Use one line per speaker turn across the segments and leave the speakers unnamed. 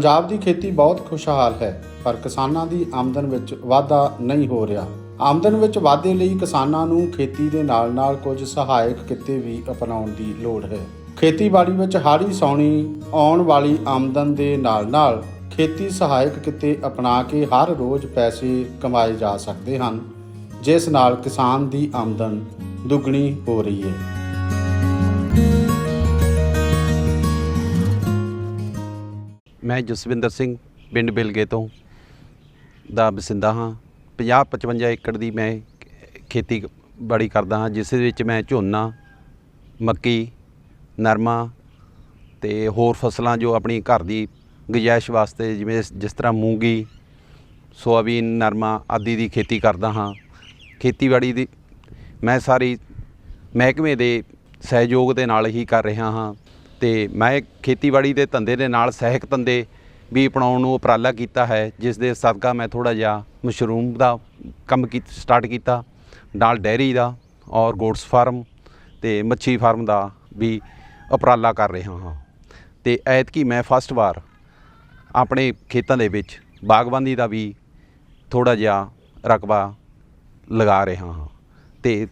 ਪੰਜਾਬ ਦੀ ਖੇਤੀ ਬਹੁਤ ਖੁਸ਼ਹਾਲ ਹੈ, ਪਰ ਕਿਸਾਨਾਂ ਦੀ ਆਮਦਨ ਵਿੱਚ ਵਾਧਾ ਨਹੀਂ ਹੋ ਰਿਹਾ। ਆਮਦਨ ਵਿੱਚ ਵਾਧੇ ਲਈ ਕਿਸਾਨਾਂ ਨੂੰ ਖੇਤੀ ਦੇ ਨਾਲ-ਨਾਲ ਕੁਝ ਸਹਾਇਕ ਕਿੱਤੇ ਵੀ ਅਪਣਾਉਣ ਦੀ ਲੋੜ ਹੈ। ਖੇਤੀਬਾੜੀ ਵਿੱਚ ਹਾੜੀ ਸੌਣੀ ਆਉਣ ਵਾਲੀ ਆਮਦਨ ਦੇ ਨਾਲ-ਨਾਲ ਖੇਤੀ ਸਹਾਇਕ ਕਿੱਤੇ ਅਪਣਾ ਕੇ ਹਰ ਰੋਜ਼ ਪੈਸੇ ਕਮਾਏ ਜਾ ਸਕਦੇ ਹਨ, ਜਿਸ ਨਾਲ ਕਿਸਾਨ ਦੀ ਆਮਦਨ ਦੁੱਗਣੀ ਹੋ ਰਹੀ ਹੈ।
ਮੈਂ ਜਸਵਿੰਦਰ ਸਿੰਘ, ਪਿੰਡ ਬਿਲਗੇ ਤੋਂ, ਦਾ ਵਸਿੰਦਾ ਹਾਂ। 50 55 ਏਕੜ ਦੀ ਮੈਂ ਖੇਤੀ ਬਾੜੀ ਕਰਦਾ ਹਾਂ, ਜਿਸ ਵਿੱਚ ਮੈਂ ਝੋਨਾ, ਮੱਕੀ, ਨਰਮਾ ਤੇ ਹੋਰ ਫਸਲਾਂ ਜੋ ਆਪਣੀ ਘਰ ਦੀ ਗੁੰਜਾਇਸ਼ ਵਾਸਤੇ ਜਿਵੇਂ ਜਿਸ ਤਰ੍ਹਾਂ ਮੂੰਗੀ, ਸੋਆਬੀਨ, ਨਰਮਾ ਆਦਿ ਦੀ ਖੇਤੀ ਕਰਦਾ ਹਾਂ। ਖੇਤੀਬਾੜੀ ਦੀ ਮੈਂ ਸਾਰੀ ਮਹਿਕਮੇ ਦੇ ਸਹਿਯੋਗ ਦੇ ਨਾਲ ਹੀ ਕਰ ਰਿਹਾ ਹਾਂ। ਤੇ ਮੈਂ ਖੇਤੀਬਾੜੀ ਦੇ ਧੰਦੇ ਦੇ ਨਾਲ ਸਹਿਕ ਧੰਦੇ ਵੀ ਅਪਣਾਉਣ ਨੂੰ ਉਪਰਾਲਾ ਕੀਤਾ ਹੈ, ਜਿਸ ਦੇ ਸਦਕਾ ਮੈਂ ਥੋੜਾ ਜਿਹਾ ਮਸ਼ਰੂਮ ਦਾ ਕੰਮ ਕੀ ਸਟਾਰਟ ਕੀਤਾ, ਨਾਲ ਡੈਰੀ ਦਾ ਔਰ ਗੋਟਸ ਫਾਰਮ ਤੇ ਮੱਛੀ ਫਾਰਮ ਦਾ ਵੀ ਉਪਰਾਲਾ ਕਰ ਰਿਹਾ ਹਾਂ। ਤੇ ਐਤਕੀ ਮੈਂ ਫਸਟ ਵਾਰ ਆਪਣੇ ਖੇਤਾਂ ਦੇ ਵਿੱਚ ਬਾਗਬਾਨੀ ਦਾ ਵੀ ਥੋੜਾ ਜਿਹਾ ਰਕਬਾ ਲਗਾ ਰਿਹਾ ਹਾਂ। ਤੇ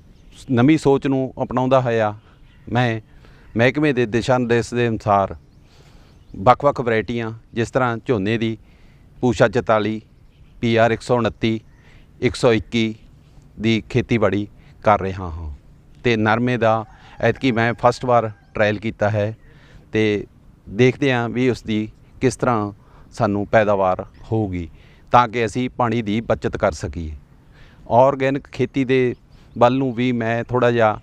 ਨਵੀਂ ਸੋਚ ਨੂੰ ਅਪਣਾਉਂਦਾ ਹੋਇਆ ਮੈਂ ਮਹਿਕਮੇ ਦੇ ਦਿਸ਼ਾ ਨਿਰਦੇਸ਼ ਦੇ ਅਨੁਸਾਰ ਵੱਖ-ਵੱਖ ਵੈਰਾਈਟੀਆਂ, ਜਿਸ ਤਰ੍ਹਾਂ ਝੋਨੇ ਦੀ ਪੂਸ਼ਾ 44 ਪੀਆਰ 129 121 ਦੀ ਖੇਤੀਬਾੜੀ ਕਰ ਰਿਹਾ ਹਾਂ। ਤੇ ਨਰਮੇ ਦਾ ਐਤਕੀ ਮੈਂ ਫਸਟ ਵਾਰ ਟ੍ਰਾਇਲ ਕੀਤਾ ਹੈ ਤੇ ਦੇਖਦੇ ਹਾਂ ਵੀ ਉਸ ਦੀ ਕਿਸ ਤਰ੍ਹਾਂ ਸਾਨੂੰ ਪੈਦਾਵਾਰ ਹੋਊਗੀ ਤਾਂ ਕਿ ਅਸੀਂ ਪਾਣੀ ਦੀ ਬਚਤ ਕਰ ਸਕੀਏ। ਆਰਗੈਨਿਕ ਖੇਤੀ ਦੇ ਵੱਲ ਨੂੰ ਵੀ ਮੈਂ ਥੋੜਾ ਜਿਹਾ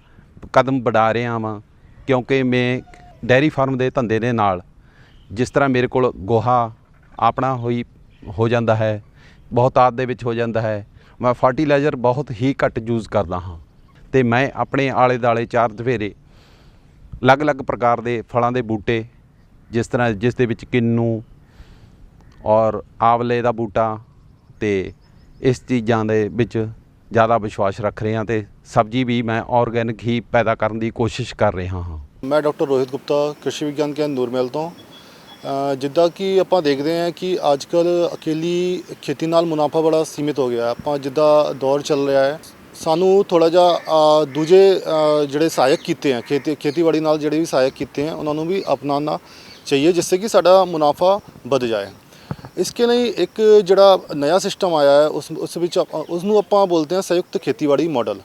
ਕਦਮ ਵਧਾ ਰਿਹਾ ਹਾਂ ਕਿਉਂਕਿ ਮੈਂ ਡੈਰੀ ਫਾਰਮ ਦੇ ਧੰਦੇ ਦੇ ਨਾਲ ਜਿਸ ਤਰ੍ਹਾਂ ਮੇਰੇ ਕੋਲ ਗੋਹਾ ਆਪਣਾ ਹੋਈ, ਹੋ ਜਾਂਦਾ ਹੈ ਬਹੁਤਾਤ ਦੇ ਵਿੱਚ ਹੋ ਜਾਂਦਾ ਹੈ, ਮੈਂ ਫਰਟੀਲਾਈਜ਼ਰ ਬਹੁਤ ਹੀ ਘੱਟ ਯੂਜ਼ ਕਰਦਾ ਹਾਂ ਤੇ ਮੈਂ ਆਪਣੇ ਆਲੇ ਦਾਲੇ ਚਾਰ ਚਫੇਰੇ ਅਲੱਗ-ਅਲੱਗ ਪ੍ਰਕਾਰ ਦੇ ਫਲਾਂ ਦੇ ਬੂਟੇ, ਜਿਸ ਤਰ੍ਹਾਂ ਜਿਸ ਦੇ ਵਿੱਚ ਕਿੰਨੂ ਔਰ ਆਵਲੇ ਦਾ ਬੂਟਾ ਤੇ ਇਸ ਚੀਜ਼ਾਂ ਦੇ ਵਿੱਚ ਜ਼ਿਆਦਾ ਵਿਸ਼ਵਾਸ ਰੱਖ ਰਿਹਾ ਤੇ ਸਬਜ਼ੀ ਵੀ ਮੈਂ ਆਰਗੈਨਿਕ ਹੀ ਪੈਦਾ ਕਰਨ ਦੀ ਕੋਸ਼ਿਸ਼ ਕਰ ਰਿਹਾ ਹਾਂ।
ਮੈਂ ਡਾਕਟਰ ਰੋਹਿਤ ਗੁਪਤਾ, ਕ੍ਰਿਸ਼ੀ ਵਿਗਿਆਨ ਕੇਂਦਰ ਨੂਰਮਹਿਲ ਤੋਂ। ਜਿੱਦਾਂ ਕਿ ਆਪਾਂ ਦੇਖਦੇ ਹਾਂ ਕਿ ਅੱਜ ਕੱਲ ਅਕੇਲੀ ਖੇਤੀ ਨਾਲ ਮੁਨਾਫਾ ਬੜਾ ਸੀਮਿਤ ਹੋ ਗਿਆ। ਆਪਾਂ ਜਿੱਦਾਂ ਦੌਰ ਚੱਲ ਰਿਹਾ ਹੈ, ਸਾਨੂੰ ਥੋੜਾ ਜਿਹਾ ਦੂਜੇ ਜਿਹੜੇ ਸਹਾਇਕ ਕੀਤੇ ਆ, ਖੇਤੀ, ਖੇਤੀਬਾੜੀ ਨਾਲ ਜਿਹੜੇ ਵੀ ਸਹਾਇਕ ਕੀਤੇ ਆ, ਉਹਨਾਂ ਨੂੰ ਵੀ ਅਪਣਾਉਣਾ ਚਾਹੀਏ, ਜਿਸ ਸੇ ਕਿ ਸਾਡਾ ਮੁਨਾਫਾ ਵੱਧ ਜਾਏ। ਇਸਕੇ ਲਈ ਇੱਕ ਜਿਹੜਾ ਨया ਸਿਸਟਮ ਆਇਆ ਹੈ, ਉਸ ਉਸ ਵਿੱਚ ਆਪਾਂ- ਉਸ ਆਪਾਂ ਬੋਲਦੇ ਹਾਂ ਸੰਯੁਕਤ ਖੇਤੀਬਾੜੀ ਮਾਡਲ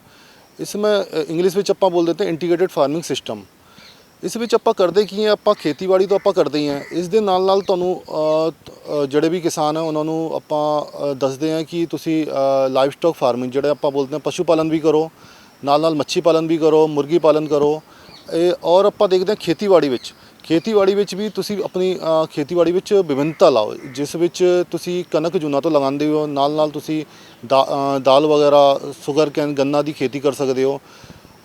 ਇਸ ਵਿੱਚ ਇੰਗਲਿਸ਼ ਵਿੱਚ ਆਪਾਂ ਬੋਲ ਦਿੰਦੇ ਹਾਂ ਇੰਟੀਗ੍ਰੇਟਿਡ ਫਾਰਮਿੰਗ ਸਿਸਟਮ ਇਸ ਵਿੱਚ ਆਪਾਂ ਕਰਦੇ ਕੀ ਹੈ, ਆਪਾਂ ਖੇਤੀਬਾੜੀ ਤੋਂ ਆਪਾਂ ਕਰਦੇ ਹੀ। ਹਾਂ ਇਸ ਦੇ ਨਾਲ ਨਾਲ ਤੁਹਾਨੂੰ ਜਿਹੜੇ ਵੀ ਕਿਸਾਨ ਹੈ, ਉਹਨਾਂ ਨੂੰ ਆਪਾਂ ਦੱਸਦੇ ਹਾਂ ਕਿ ਤੁਸੀਂ ਲਾਈਵ ਸਟਾਕ ਫਾਰਮਿੰਗ ਜਿਹੜੇ ਆਪਾਂ ਬੋਲਦੇ ਹਾਂ, ਪਸ਼ੂ ਪਾਲਣ ਵੀ ਕਰੋ, ਨਾਲ ਨਾਲ ਮੱਛੀ ਪਾਲਣ ਵੀ ਕਰੋ, ਮੁਰਗੀ ਪਾਲਣ ਕਰੋ। ਇਹ, ਔਰ ਆਪਾਂ ਦੇਖਦੇ ਹਾਂ ਖੇਤੀਬਾੜੀ ਵਿੱਚ। ਖੇਤੀਬਾੜੀ ਵਿੱਚ ਵੀ ਤੁਸੀਂ ਆਪਣੀ ਖੇਤੀਬਾੜੀ ਵਿੱਚ ਵਿਭਿੰਨਤਾ ਲਾਓ ਜਿਸ ਵਿੱਚ ਤੁਸੀਂ ਕਣਕ ਜੁਨਾ ਤੋਂ ਲਗਾਉਂਦੇ ਹੋ ਨਾਲ ਨਾਲ ਤੁਸੀਂ ਦਾ- ਦਾਲ ਵਗੈਰਾ ਸ਼ੂਗਰ ਕੈਨ ਗੰਨਾ ਦੀ ਖੇਤੀ ਕਰ ਸਕਦੇ ਹੋ।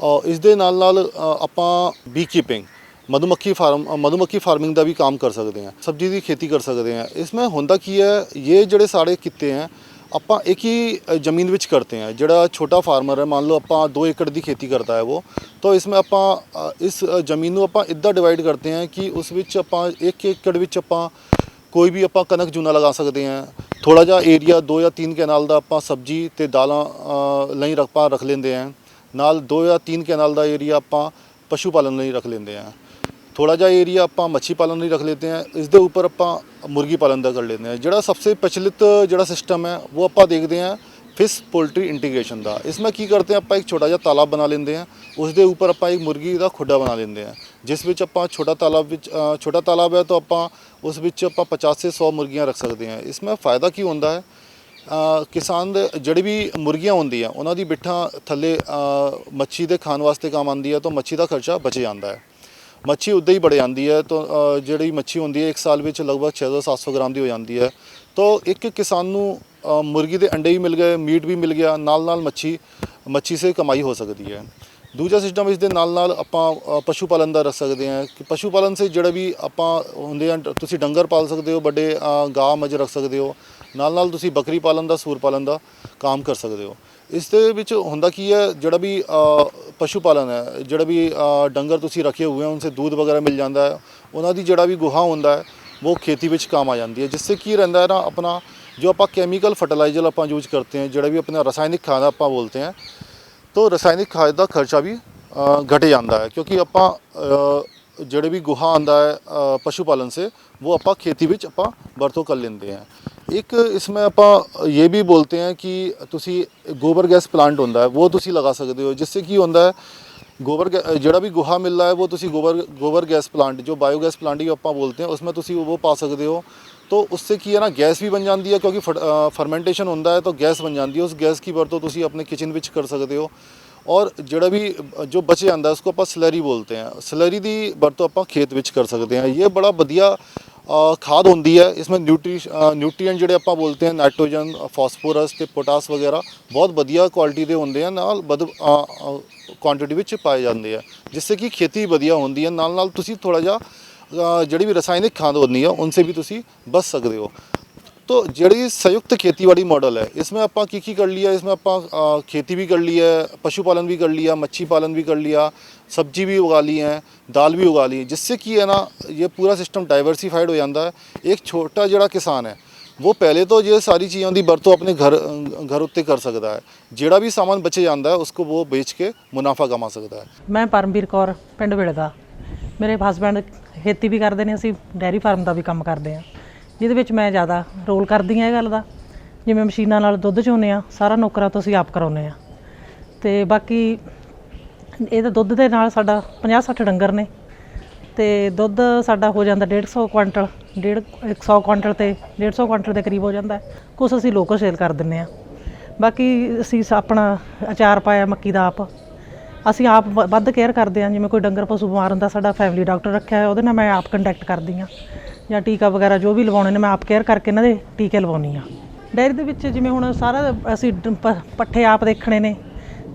ਅ, ਇਸ ਦੇ ਨਾਲ ਨਾਲ ਆਪਾਂ ਬੀ ਕੀਪਿੰਗ ਮਧੂਮੱਖੀ ਫਾਰਮ ਮਧੂਮੱਖੀ ਫਾਰਮਿੰਗ ਦਾ ਵੀ ਕੰਮ ਕਰ ਸਕਦੇ ਹਾਂ ਸਬਜ਼ੀ ਦੀ ਖੇਤੀ ਕਰ ਸਕਦੇ ਹਾਂ। ਇਸ ਵਿੱਚ ਹੁੰਦਾ ਕੀ ਹੈ ਇਹ ਜਿਹੜੇ ਸਾਰੇ ਕਿੱਤੇ ਹੈ ਆਪਾਂ ਇੱਕ ਹੀ ਅ, ਜ਼ਮੀਨ ਵਿੱਚ ਕਰਤੇ हैं ਜਿਹੜਾ ਛੋਟਾ ਫਾਰਮਰ ਹੈ ਮੰਨ ਲਓ ਆਪਾਂ 2 ਏਕੜ ਦੀ ਖੇਤੀ ਕਰਦਾ ਹੈ ਉਹ ਤਾਂ इसमें ਆਪਾਂ ਅ, ਇਸ ਅ, ਜ਼ਮੀਨ ਨੂੰ ਆਪਾਂ ਇੱਦਾਂ ਡਿਵਾਈਡ ਕਰਦੇ ਹਾਂ ਕਿ ਉਸ ਵਿੱਚ ਆਪਾਂ 1 ਏਕੜ ਵਿੱਚ ਆਪਾਂ ਕੋਈ ਵੀ ਆਪਾਂ ਕਣਕ ਜੂਨਾ ਲਗਾ ਸਕਦੇ ਹਾਂ ਥੋੜਾ ਜਿਹਾ ਏਰੀਆ 2 ਜਾਂ 3 ਕੈਨਾਲ ਦਾ ਆਪਾਂ ਸਬਜ਼ੀ ਤੇ ਦਾਲਾਂ ਅ, ਲਈ ਰੱਖ ਪਾ ਰੱਖ ਲੈਂਦੇ ਹਾਂ ਨਾਲ 2 ਜਾਂ 3 ਕੈਨਾਲ ਦਾ ਏਰੀਆ ਆਪਾਂ ਪਸ਼ੂ ਪਾਲਣ ਲਈ ਰੱਖ ਲੈਂਦੇ ਹਾਂ ਥੋੜਾ ਜਿਹਾ ਏਰੀਆ ਆਪਾਂ ਮੱਛੀ ਪਾਲਣ ਲਈ ਰੱਖ ਲੈਂਦੇ ਹਾਂ ਇਸ ਦੇ ਉੱਪਰ ਆਪਾਂ ਮੁਰਗੀ ਪਾਲਣ ਦਾ ਕਰ ਲੈਂਦੇ ਹਾਂ ਜਿਹੜਾ ਸਭ ਤੋਂ ਪ੍ਰਚਲਿਤ ਜਿਹੜਾ ਸਿਸਟਮ ਹੈ ਉਹ ਆਪਾਂ ਦੇਖਦੇ ਹਾਂ ਫਿਸ਼ ਪੋਲਟਰੀ ਇੰਟੀਗ੍ਰੇਸ਼ਨ ਦਾ इसमें ਕੀ ਕਰਦੇ ਹਾਂ ਆਪਾਂ ਇੱਕ ਛੋਟਾ ਜਿਹਾ ਤਾਲਾਬ ਬਣਾ ਲੈਂਦੇ ਹਾਂ ਉਸ ਦੇ ਉੱਪਰ ਆਪਾਂ ਇੱਕ ਮੁਰਗੀ ਦਾ ਖੁੱਡਾ ਬਣਾ ਲੈਂਦੇ ਹਾਂ ਜਿਸ ਵਿੱਚ ਆਪਾਂ ਛੋਟਾ ਤਾਲਾਬ ਵਿੱਚ ਅ, ਛੋਟਾ ਤਾਲਾਬ ਹੈ ਤਾਂ ਆਪਾਂ ਉਸ ਵਿੱਚ ਆਪਾਂ 50 ਸੇ 100 ਮੁਰਗੀਆਂ ਰੱਖ ਸਕਦੇ ਹਾਂ इसमें ਫਾਇਦਾ ਕੀ ਹੁੰਦਾ ਹੈ ਅ, ਕਿਸਾਨ ਦੇ ਜਿਹੜੀ ਵੀ ਮੁਰਗੀਆਂ ਹੁੰਦੀਆਂ ਉਹਨਾਂ ਦੀ ਬਿੱਠਾਂ ਥੱਲੇ ਅ, ਮੱਛੀ ਦੇ ਖਾਣ ਵਾਸਤੇ ਕੰਮ ਆਉਂਦੀ ਹੈ ਤਾਂ ਮੱਛੀ ਦਾ ਖਰਚਾ ਬਚ ਜਾਂਦਾ ਹੈ ਮੱਛੀ ਉੱਦਾਂ ਹੀ ਬੜ ਜਾਂਦੀ ਹੈ, ਤਾਂ ਜਿਹੜੀ ਮੱਛੀ ਹੁੰਦੀ ਹੈ, ਇੱਕ ਸਾਲ ਵਿੱਚ ਲਗਭਗ 600-700 ਗ੍ਰਾਮ ਦੀ ਹੋ ਜਾਂਦੀ ਹੈ। ਤਾਂ ਇੱਕ ਕਿਸਾਨ ਨੂੰ ਮੁਰਗੀ ਦੇ ਅੰਡੇ ਵੀ ਮਿਲ ਗਏ, ਮੀਟ ਵੀ ਮਿਲ ਗਿਆ ਨਾਲ ਨਾਲ ਮੱਛੀ ਮੱਛੀ ਸੇ ਕਮਾਈ ਹੋ ਸਕਦੀ ਹੈ। ਦੂਜਾ ਸਿਸਟਮ ਇਸ ਦੇ ਨਾਲ ਨਾਲ ਆਪਾਂ ਪਸ਼ੂ ਪਾਲਨ ਦਾ ਰੱਖ ਸਕਦੇ ਹਾਂ ਕਿ ਪਸ਼ੂ ਪਾਲਨ ਸੇ ਜਿਹੜਾ ਵੀ ਆਪਾਂ ਹੁੰਦੇ ਆ ਤੁਸੀਂ ਡੰਗਰ ਪਾਲ ਸਕਦੇ ਹੋ, ਵੱਡੇ ਗਾਂ ਮੱਝ ਰੱਖ ਸਕਦੇ ਹੋ। ਨਾਲ ਨਾਲ ਤੁਸੀਂ ਬੱਕਰੀ ਪਾਲਣ ਦਾ, ਸੂਰ ਪਾਲਣ ਦਾ ਕੰਮ ਕਰ ਸਕਦੇ ਹੋ। ਇਸ ਦੇ ਵਿੱਚ ਹੁੰਦਾ ਕੀ ਹੈ, ਜਿਹੜਾ ਵੀ ਪਸ਼ੂ ਪਾਲਣ ਹੈ, ਜਿਹੜਾ ਵੀ ਡੰਗਰ ਤੁਸੀਂ ਰੱਖੇ ਹੋਏ ਹੋ ਉਹਨਾਂ ਦੁੱਧ ਵਗੈਰਾ ਮਿਲ ਜਾਂਦਾ ਹੈ ਉਹਨਾਂ ਦੀ ਜਿਹੜਾ ਵੀ ਗੋਹਾ ਹੁੰਦਾ ਹੈ, ਉਹ ਖੇਤੀ ਵਿੱਚ ਕੰਮ ਆ ਜਾਂਦੀ ਹੈ ਜਿਸ ਸੇ ਕੀ ਰਹਿੰਦਾ ਹੈ ਨਾ, ਆਪਣਾ ਜੋ ਆਪਾਂ ਕੈਮੀਕਲ ਫਰਟੀਲਾਈਜ਼ਰ ਆਪਾਂ ਯੂਜ਼ यूज ਹਾਂ, ਜਿਹੜਾ ਵੀ ਆਪਣਾ ਰਸਾਇਣਿਕ ਖਾਦ ਆਪਾਂ आप ਹਾਂ हैं ਰਸਾਇਣਿਕ ਖਾਦ ਦਾ ਖਰਚਾ ਵੀ ਘਟ ਜਾਂਦਾ ਹੈ, ਕਿਉਂਕਿ ਆਪਾਂ आप ਵੀ ਗੋਹਾ गुहा ਹੈ ਪਸ਼ੂ ਪਾਲਣ ਸੇ, ਉਹ ਆਪਾਂ ਖੇਤੀ ਵਿੱਚ ਆਪਾਂ ਵਰਤੋਂ ਕਰ ਲੈਂਦੇ हैं एक इसमें आप ये भी बोलते हैं कि तुसी गोबर गैस प्लांट होंगे वो तुम लगा सकते हो, जिससे कि होंगे गोबर गै जड़ा भी गोहा मिल रहा है, वो तुसी गोबर गोबर गैस प्लांट, जो बायोगैस प्लांट ही आप बोलते हैं, उसमें तुसी वो पा सकते हो। तो उससे की है ना, गैस भी बन जाती है, क्योंकि फट फरमेंटेशन होंगे तो गैस बन जाती है, उस गैस की वरतों तुम अपने किचन में कर सकते हो। और जड़ा भी, जो बचे आता है, उसको आप सलैरी बोलते हैं। सलैरी की वरतों आप खेत में कर सकते हैं। ये बड़ा बढ़िया खाद होती है इसमें न्यूट्री न्यूट्रीएंट जोड़े आप बोलते हैं नाइट्रोजन फॉस्फोरस तो पोटास वगैरह बहुत वजिया क्वालिटी के होंगे नाल बद ਕੁਆਂਟੀਟੀ ਵਿੱਚ ਪਾਏ ਜਾਂਦੇ ਆ ਜਿਸ ਸੇ ਕਿ ਖੇਤੀ ਵਧੀਆ ਹੁੰਦੀ ਹੈ ਨਾਲ ਨਾਲ ਤੁਸੀਂ ਥੋੜਾ ਜਿਹਾ ਜਿਹੜੀ ਵੀ ਰਸਾਇਣਿਕ ਖਾਦ ਹੁੰਦੀ ਆ ਉਨਸੇ ਵੀ ਤੁਸੀਂ ਬਚ ਸਕਦੇ ਹੋ तो ਜਿਹੜੀ संयुक्त खेतीबाड़ी मॉडल है इसमें ਆਪਾਂ ਕੀ ਕੀ ਕਰ लिया इसमें ਆਪਾਂ अ, खेती भी कर ली है पशुपालन भी कर लिया मच्छी पालन भी कर लिया सब्जी भी उगा ली है दाल भी उगा ली है जिससे ਕੀ है ना ये पूरा सिस्टम डाइवर्सिफाइड हो ਜਾਂਦਾ ਹੈ ਇੱਕ ਛੋਟਾ ਜਿਹੜਾ ਕਿਸਾਨ ਹੈ ਉਹ ਪਹਿਲੇ ਤੋਂ ਇਹ ਸਾਰੀ ਚੀਜ਼ਾਂ ਦੀ ਵਰਤੋਂ ਆਪਣੇ ਘਰ ਘਰ ਉੱਤੇ ਕਰ ਸਕਦਾ ਹੈ ਜਿਹੜਾ ਵੀ ਸਾਮਾਨ ਬਚੇ ਜਾਂਦਾ ਹੈ ਉਸਕੋ ਉਹ ਵੇਚ ਕੇ ਮੁਨਾਫਾ ਕਮਾ ਸਕਦਾ ਹੈ
ਮੈਂ ਪਰਮਵੀਰ ਕੌਰ ਪਿੰਡ ਵਿੜਦਾ ਮੇਰੇ ਹਸਬੰਡ ਖੇਤੀ ਵੀ ਕਰਦੇ ਨੇ ਅਸੀਂ ਡੈਰੀ ਫਾਰਮ ਦਾ ਵੀ ਕੰਮ ਕਰਦੇ ਹਾਂ ਜਿਹਦੇ ਵਿੱਚ ਮੈਂ ਜ਼ਿਆਦਾ ਰੋਲ ਕਰਦੀ ਹਾਂ ਇਹ ਗੱਲ ਦਾ। ਜਿਵੇਂ ਮਸ਼ੀਨਾਂ ਨਾਲ ਦੁੱਧ ਚੋਨੇ ਆ ਸਾਰਾ ਨੌਕਰਾਂ ਤੋਂ ਅਸੀਂ ਆਪ ਕਰਾਉਂਦੇ ਆ ਤੇ ਬਾਕੀ ਇਹਦਾ ਦੁੱਧ ਦੇ ਨਾਲ ਸਾਡਾ 50 60 ਡੰਗਰ ਨੇ। ਤੇ ਦੁੱਧ ਸਾਡਾ ਹੋ ਜਾਂਦਾ 150 ਕੁਆਂਟਲ 1.5 100 ਕੁਆਂਟਲ ਤੇ 150 ਕੁਆਂਟਲ ਦੇ ਕਰੀਬ ਹੋ ਜਾਂਦਾ। ਕੁਝ ਅਸੀਂ ਲੋਕਲ ਸੇਲ ਕਰ ਦਿੰਨੇ ਆ ਬਾਕੀ ਅਸੀਂ ਸ- ਆਪਣਾ ਅਚਾਰ ਪਾਇਆ, ਮੱਕੀ ਦਾ ਆਪ। ਅਸੀਂ ਆਪ ਵ- ਵੱਧ ਕੇਅਰ ਕਰਦੇ ਹਾਂ। ਜਿਵੇਂ ਕੋਈ ਡੰਗਰ ਪਸ਼ੂ ਬਿਮਾਰ ਹੁੰਦਾ, ਸਾਡਾ ਫੈਮਿਲੀ ਡਾਕਟਰ ਰੱਖਿਆ ਹੈ ਉਹਦੇ ਨਾਲ ਮੈਂ ਆਪ ਕੰਟੈਕਟ ਕਰਦੀ ਹਾਂ। ਜਾਂ ਟੀਕਾ ਵਗੈਰਾ ਜੋ ਵੀ ਲਵਾਉਣੇ ਨੇ, ਮੈਂ ਆਪ ਕੇਅਰ ਕਰਕੇ ਇਹਨਾਂ ਦੇ ਟੀਕੇ ਲਵਾਉਣੀ ਆ ਡੈਰੀ ਦੇ ਵਿੱਚ ਜਿਵੇਂ ਹੁਣ ਸਾਰਾ ਅਸੀਂ ਡ- ਪੱਠੇ ਆਪ ਦੇਖਣੇ ਨੇ।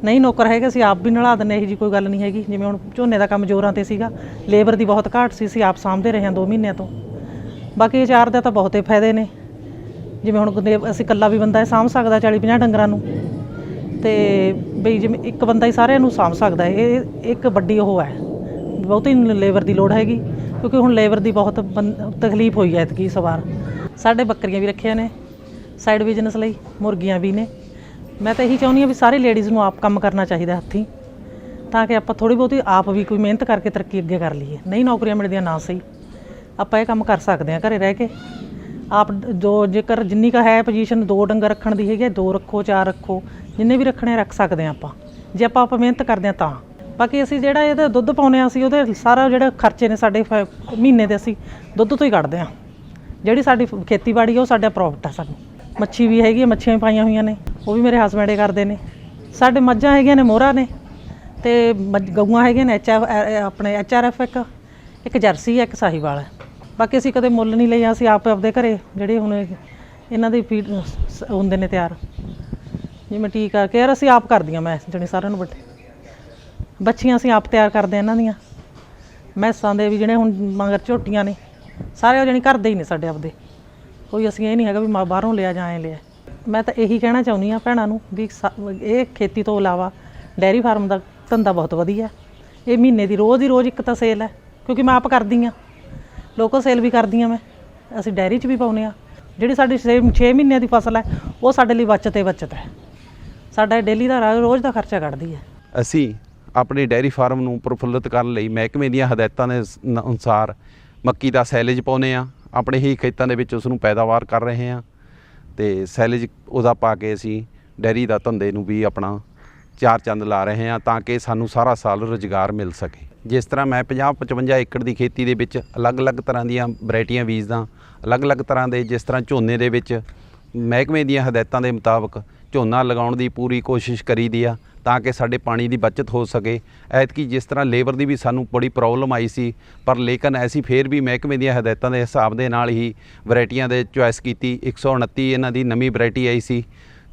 ਨਹੀਂ ਨੌਕਰ ਹੈਗੇ, ਅਸੀਂ ਆਪ ਵੀ ਨਲਾ ਦਿੰਦੇ ਇਹੋ ਜੀ ਕੋਈ ਗੱਲ ਨਹੀਂ ਹੈਗੀ। ਜਿਵੇਂ ਹੁਣ ਝੋਨੇ ਦਾ ਕੰਮ ਜ਼ੋਰਾਂ ਤੇ ਸੀਗਾ, ਲੇਬਰ ਦੀ ਬਹੁਤ ਘਾਟ ਸੀ, ਅਸੀਂ ਆਪ ਸਾਂਭਦੇ ਰਹੇ ਹਾਂ 2 ਮਹੀਨਿਆਂ ਤੋਂ। ਬਾਕੀ ਅਚਾਰ ਦਾ ਤਾਂ ਬਹੁਤੇ ਫਾਇਦੇ ਨੇ। ਜਿਵੇਂ ਹੁਣ ਗੁੰਦੇ- ਅਸੀਂ ਇਕੱਲਾ ਵੀ ਬੰਦਾ ਸਾਂਭ ਸਕਦਾ 40 50 ਡੰਗਰਾਂ ਨੂੰ। ਤੇ ਬਈ ਜਿਵੇਂ ਇੱਕ ਬੰਦਾ ਹੀ ਸਾਰਿਆਂ ਨੂੰ ਸਾਂਭ ਸਕਦਾ ਇਹ ਇੱਕ ਵੱਡੀ ਉਹ ਹੈ। ਬਹੁਤੀ ਲੇਬਰ ਦੀ ਲੋੜ ਹੈਗੀ। ਕਿਉਂਕਿ ਹੁਣ ਲੇਬਰ ਦੀ ਬਹੁਤ ਬੰ- ਤਕਲੀਫ ਹੋਈ ਹੈ ਇਤਕੀ ਸਵਾਰ ਸਾਡੇ ਬੱਕਰੀਆਂ ਵੀ ਰੱਖੀਆਂ ਨੇ ਸਾਈਡ ਬਿਜ਼ਨਸ ਲਈ ਮੁਰਗੀਆਂ ਵੀ ਨੇ। ਮੈਂ ਤਾਂ ਇਹੀ ਚਾਹੁੰਦੀ ਹਾਂ ਵੀ ਸਾਰੇ ਲੇਡੀਜ਼ ਨੂੰ ਆਪ ਕੰਮ ਕਰਨਾ ਚਾਹੀਦਾ ਹੱਥੀਂ ਤਾਂ ਕਿ ਆਪਾਂ ਥੋੜੀ ਬਹੁਤੀ ਆਪ ਵੀ ਕੋਈ ਮਿਹਨਤ ਕਰਕੇ ਤਰੱਕੀ ਅੱਗੇ ਕਰ ਲਈਏ। ਨਹੀਂ ਨੌਕਰੀਆਂ ਮਿਲਦੀਆਂ ਨਾ ਸਹੀ। ਆਪਾਂ ਇਹ ਕੰਮ ਕਰ ਸਕਦੇ ਹਾਂ ਘਰੇ ਰਹਿ ਕੇ। ਆਪ ਜੋ ਜੇਕਰ ਜਿੰਨੀ ਕਾ ਹੈ ਪੋਜੀਸ਼ਨ ਦੋ ਡੰਗਰ ਰੱਖਣ ਦੀ ਹੈਗੀ ਹੈ, ਦੋ ਰੱਖੋ ਚਾਰ ਰੱਖੋ ਜਿੰਨੇ ਵੀ ਰੱਖਣੇ ਰੱਖ ਸਕਦੇ ਹਾਂ ਆਪਾਂ। ਜੇ ਆਪਾਂ ਆਪ ਮਿਹਨਤ ਕਰਦੇ ਹਾਂ ਤਾਂ। ਬਾਕੀ ਅਸੀਂ ਜਿਹੜਾ ਇਹਦਾ ਦੁੱਧ ਪਾਉਨੇ ਆ ਅਸੀਂ ਉਹਦੇ ਸਾਰਾ ਜਿਹੜਾ ਖਰਚੇ ਨੇ ਸਾਡੇ ਫ- ਮਹੀਨੇ ਦੇ ਅਸੀਂ ਦੁੱਧ ਤੋਂ ਹੀ ਕੱਢਦੇ ਹਾਂ। ਜਿਹੜੀ ਸਾਡੀ ਫ- ਖੇਤੀਬਾੜੀ ਆ, ਉਹ ਸਾਡਾ ਪ੍ਰੋਫਿਟ ਆ ਸਾਨੂੰ। ਮੱਛੀ ਵੀ ਹੈਗੀ ਹੈ ਮੱਛੀਆਂ ਵੀ ਪਾਈਆਂ ਹੋਈਆਂ ਨੇ, ਉਹ ਵੀ ਮੇਰੇ ਹਸਬੰਡ ਹੀ ਕਰਦੇ ਨੇ। ਸਾਡੇ ਮੱਝਾਂ ਹੈਗੀਆਂ ਨੇ, ਮੋਹਰਾ ਨੇ, ਤੇ ਮੱਝ- ਗਊਆਂ ਹੈਗੀਆਂ ਨੇ ਐਚ ਆਪਣੇ ਐਚ ਆਰ ਐਫ ਇੱਕ ਇੱਕ ਜਰਸੀ ਹੈ ਇੱਕ ਸਾਹੀਵਾਲ ਹੈ ਬਾਕੀ ਅਸੀਂ ਕਦੇ ਮੁੱਲ ਨਹੀਂ ਲਈਆਂ, ਅਸੀਂ ਆਪ ਆਪਦੇ ਘਰੇ ਜਿਹੜੇ ਹੁਣ ਇਹ- ਇਹਨਾਂ ਦੇ ਫੀਡ ਸ- ਹੁੰਦੇ ਨੇ ਤਿਆਰ। ਜਿਵੇਂ ਟੀਕਾ ਕੇਅਰ ਅਸੀਂ ਆਪ ਕਰਦੀਆਂ ਮੈਂ, ਜਣੀ ਸਾਰਿਆਂ ਨੂੰ ਵੱਡੇ। ਬੱਚੀਆਂ ਅਸੀਂ ਆਪ ਤਿਆਰ ਕਰਦੇ ਹਾਂ ਇਹਨਾਂ ਦੀਆਂ। ਮੈਸਾਂ ਦੇ ਵੀ ਜਿਹੜੇ ਹੁਣ ਮਗਰ ਝੋਟੀਆਂ ਨੇ, ਸਾਰੇ ਉਹ ਜਣੀ ਘਰ ਦੇ ਹੀ ਨੇ ਸਾਡੇ ਆਪਦੇ। ਕੋਈ ਅਸੀਂ ਇਹ ਨਹੀਂ ਹੈਗਾ ਵੀ ਮਾਂ ਬਾਹਰੋਂ ਲਿਆ ਜਾਂ ਐ ਲਿਆ। ਮੈਂ ਤਾਂ ਇਹੀ ਕਹਿਣਾ ਚਾਹੁੰਦੀ ਆ ਭੈਣਾਂ ਨੂੰ ਵੀ ਸਾ- ਇਹ ਖੇਤੀ ਤੋਂ ਇਲਾਵਾ ਡੈਰੀ ਫਾਰਮ ਦਾ ਧੰਦਾ ਬਹੁਤ ਵਧੀਆ ਇਹ ਮਹੀਨੇ ਦੀ ਰੋਜ਼ ਦੀ ਰੋਜ਼ ਇੱਕ ਤਾਂ ਸੇਲ ਹੈ, ਕਿਉਂਕਿ ਮੈਂ ਆਪ ਕਰਦੀ ਆ ਲੋਕਲ ਸੇਲ ਵੀ ਕਰਦੀ ਆ ਮੈਂ, ਅਸੀਂ ਡੈਰੀ 'ਚ ਵੀ ਪਾਉਨੇ ਆ ਜਿਹੜੀ ਸਾਡੀ 6 ਮਹੀਨਿਆਂ ਦੀ ਫਸਲ ਹੈ, ਉਹ ਸਾਡੇ ਲਈ ਬਚਤ ਹੈ ਬਚਤ ਹੈ। ਸਾਡਾ ਡੇਲੀ ਦਾ ਰਾ- ਰੋਜ਼ ਦਾ ਖਰਚਾ ਕੱਢਦੀ ਹੈ।
ਅਸੀਂ ਆਪਣੇ ਡੈਰੀ ਫਾਰਮ ਨੂੰ ਪ੍ਰਫੁੱਲਤ ਕਰਨ ਲਈ ਮਹਿਕਮੇ ਦੀਆਂ ਹਦਾਇਤਾਂ ਦੇ ਅਨੁਸਾਰ ਮੱਕੀ ਦਾ ਸੈਲੇਜ ਪਾਉਨੇ ਆ ਆਪਣੇ ਹੀ ਖੇਤਾਂ ਦੇ ਵਿੱਚ ਉਸ ਨੂੰ ਪੈਦਾਵਾਰ ਕਰ ਰਹੇ ਹਾਂ ਤੇ ਸੈਲੇਜ ਉਹਦਾ ਪਾ ਕੇ ਅਸੀਂ ਡੈਰੀ ਦਾ ਧੰਦੇ ਨੂੰ ਵੀ ਆਪਣਾ ਚਾਰ ਚੰਦ ਲਾ ਰਹੇ ਹਾਂ ਤਾਂ ਕਿ ਸਾਨੂੰ ਸਾਰਾ ਸਾਲ ਰੁਜ਼ਗਾਰ ਮਿਲ ਸਕੇ। ਜਿਸ ਤਰ੍ਹਾਂ ਮੈਂ 50 55 ਏਕੜ ਦੀ ਖੇਤੀ ਦੇ ਵਿੱਚ ਅਲੱਗ-ਅਲੱਗ ਤਰ੍ਹਾਂ ਦੀਆਂ ਵੈਰਾਈਟੀਆਂ ਬੀਜਦਾ, ਅਲੱਗ-ਅਲੱਗ ਤਰ੍ਹਾਂ ਦੇ ਜਿਸ ਤਰ੍ਹਾਂ ਝੋਨੇ ਦੇ ਵਿੱਚ ਮਹਿਕਮੇ ਦੀਆਂ ਹਦਾਇਤਾਂ ਦੇ ਮੁਤਾਬਕ ਝੋਨਾ ਲਗਾਉਣ ਦੀ ਪੂਰੀ ਕੋਸ਼ਿਸ਼ ਕਰੀਦੀ ਆ। ਤਾਂ ਕਿ ਸਾਡੇ ਪਾਣੀ ਦੀ ਬਚਤ ਹੋ ਸਕੇ। ਐਤਕੀ ਜਿਸ ਤਰ੍ਹਾਂ ਲੇਬਰ ਦੀ ਵੀ ਸਾਨੂੰ ਬੜੀ ਪ੍ਰੋਬਲਮ ਆਈ ਸੀ, ਪਰ ਲੇਕਿਨ ਅਸੀਂ ਫੇਰ ਵੀ ਮਹਿਕਮੇ ਦੀਆਂ ਹਦਾਇਤਾਂ ਦੇ ਹਿਸਾਬ ਦੇ ਨਾਲ ਹੀ ਵੈਰਾਈਟੀਆਂ ਦੇ ਚੁਆਇਸ ਕੀਤੀ। 129 ਇਹਨਾਂ ਦੀ ਨਵੀਂ ਵੈਰਾਈਟੀ ਆਈ ਸੀ,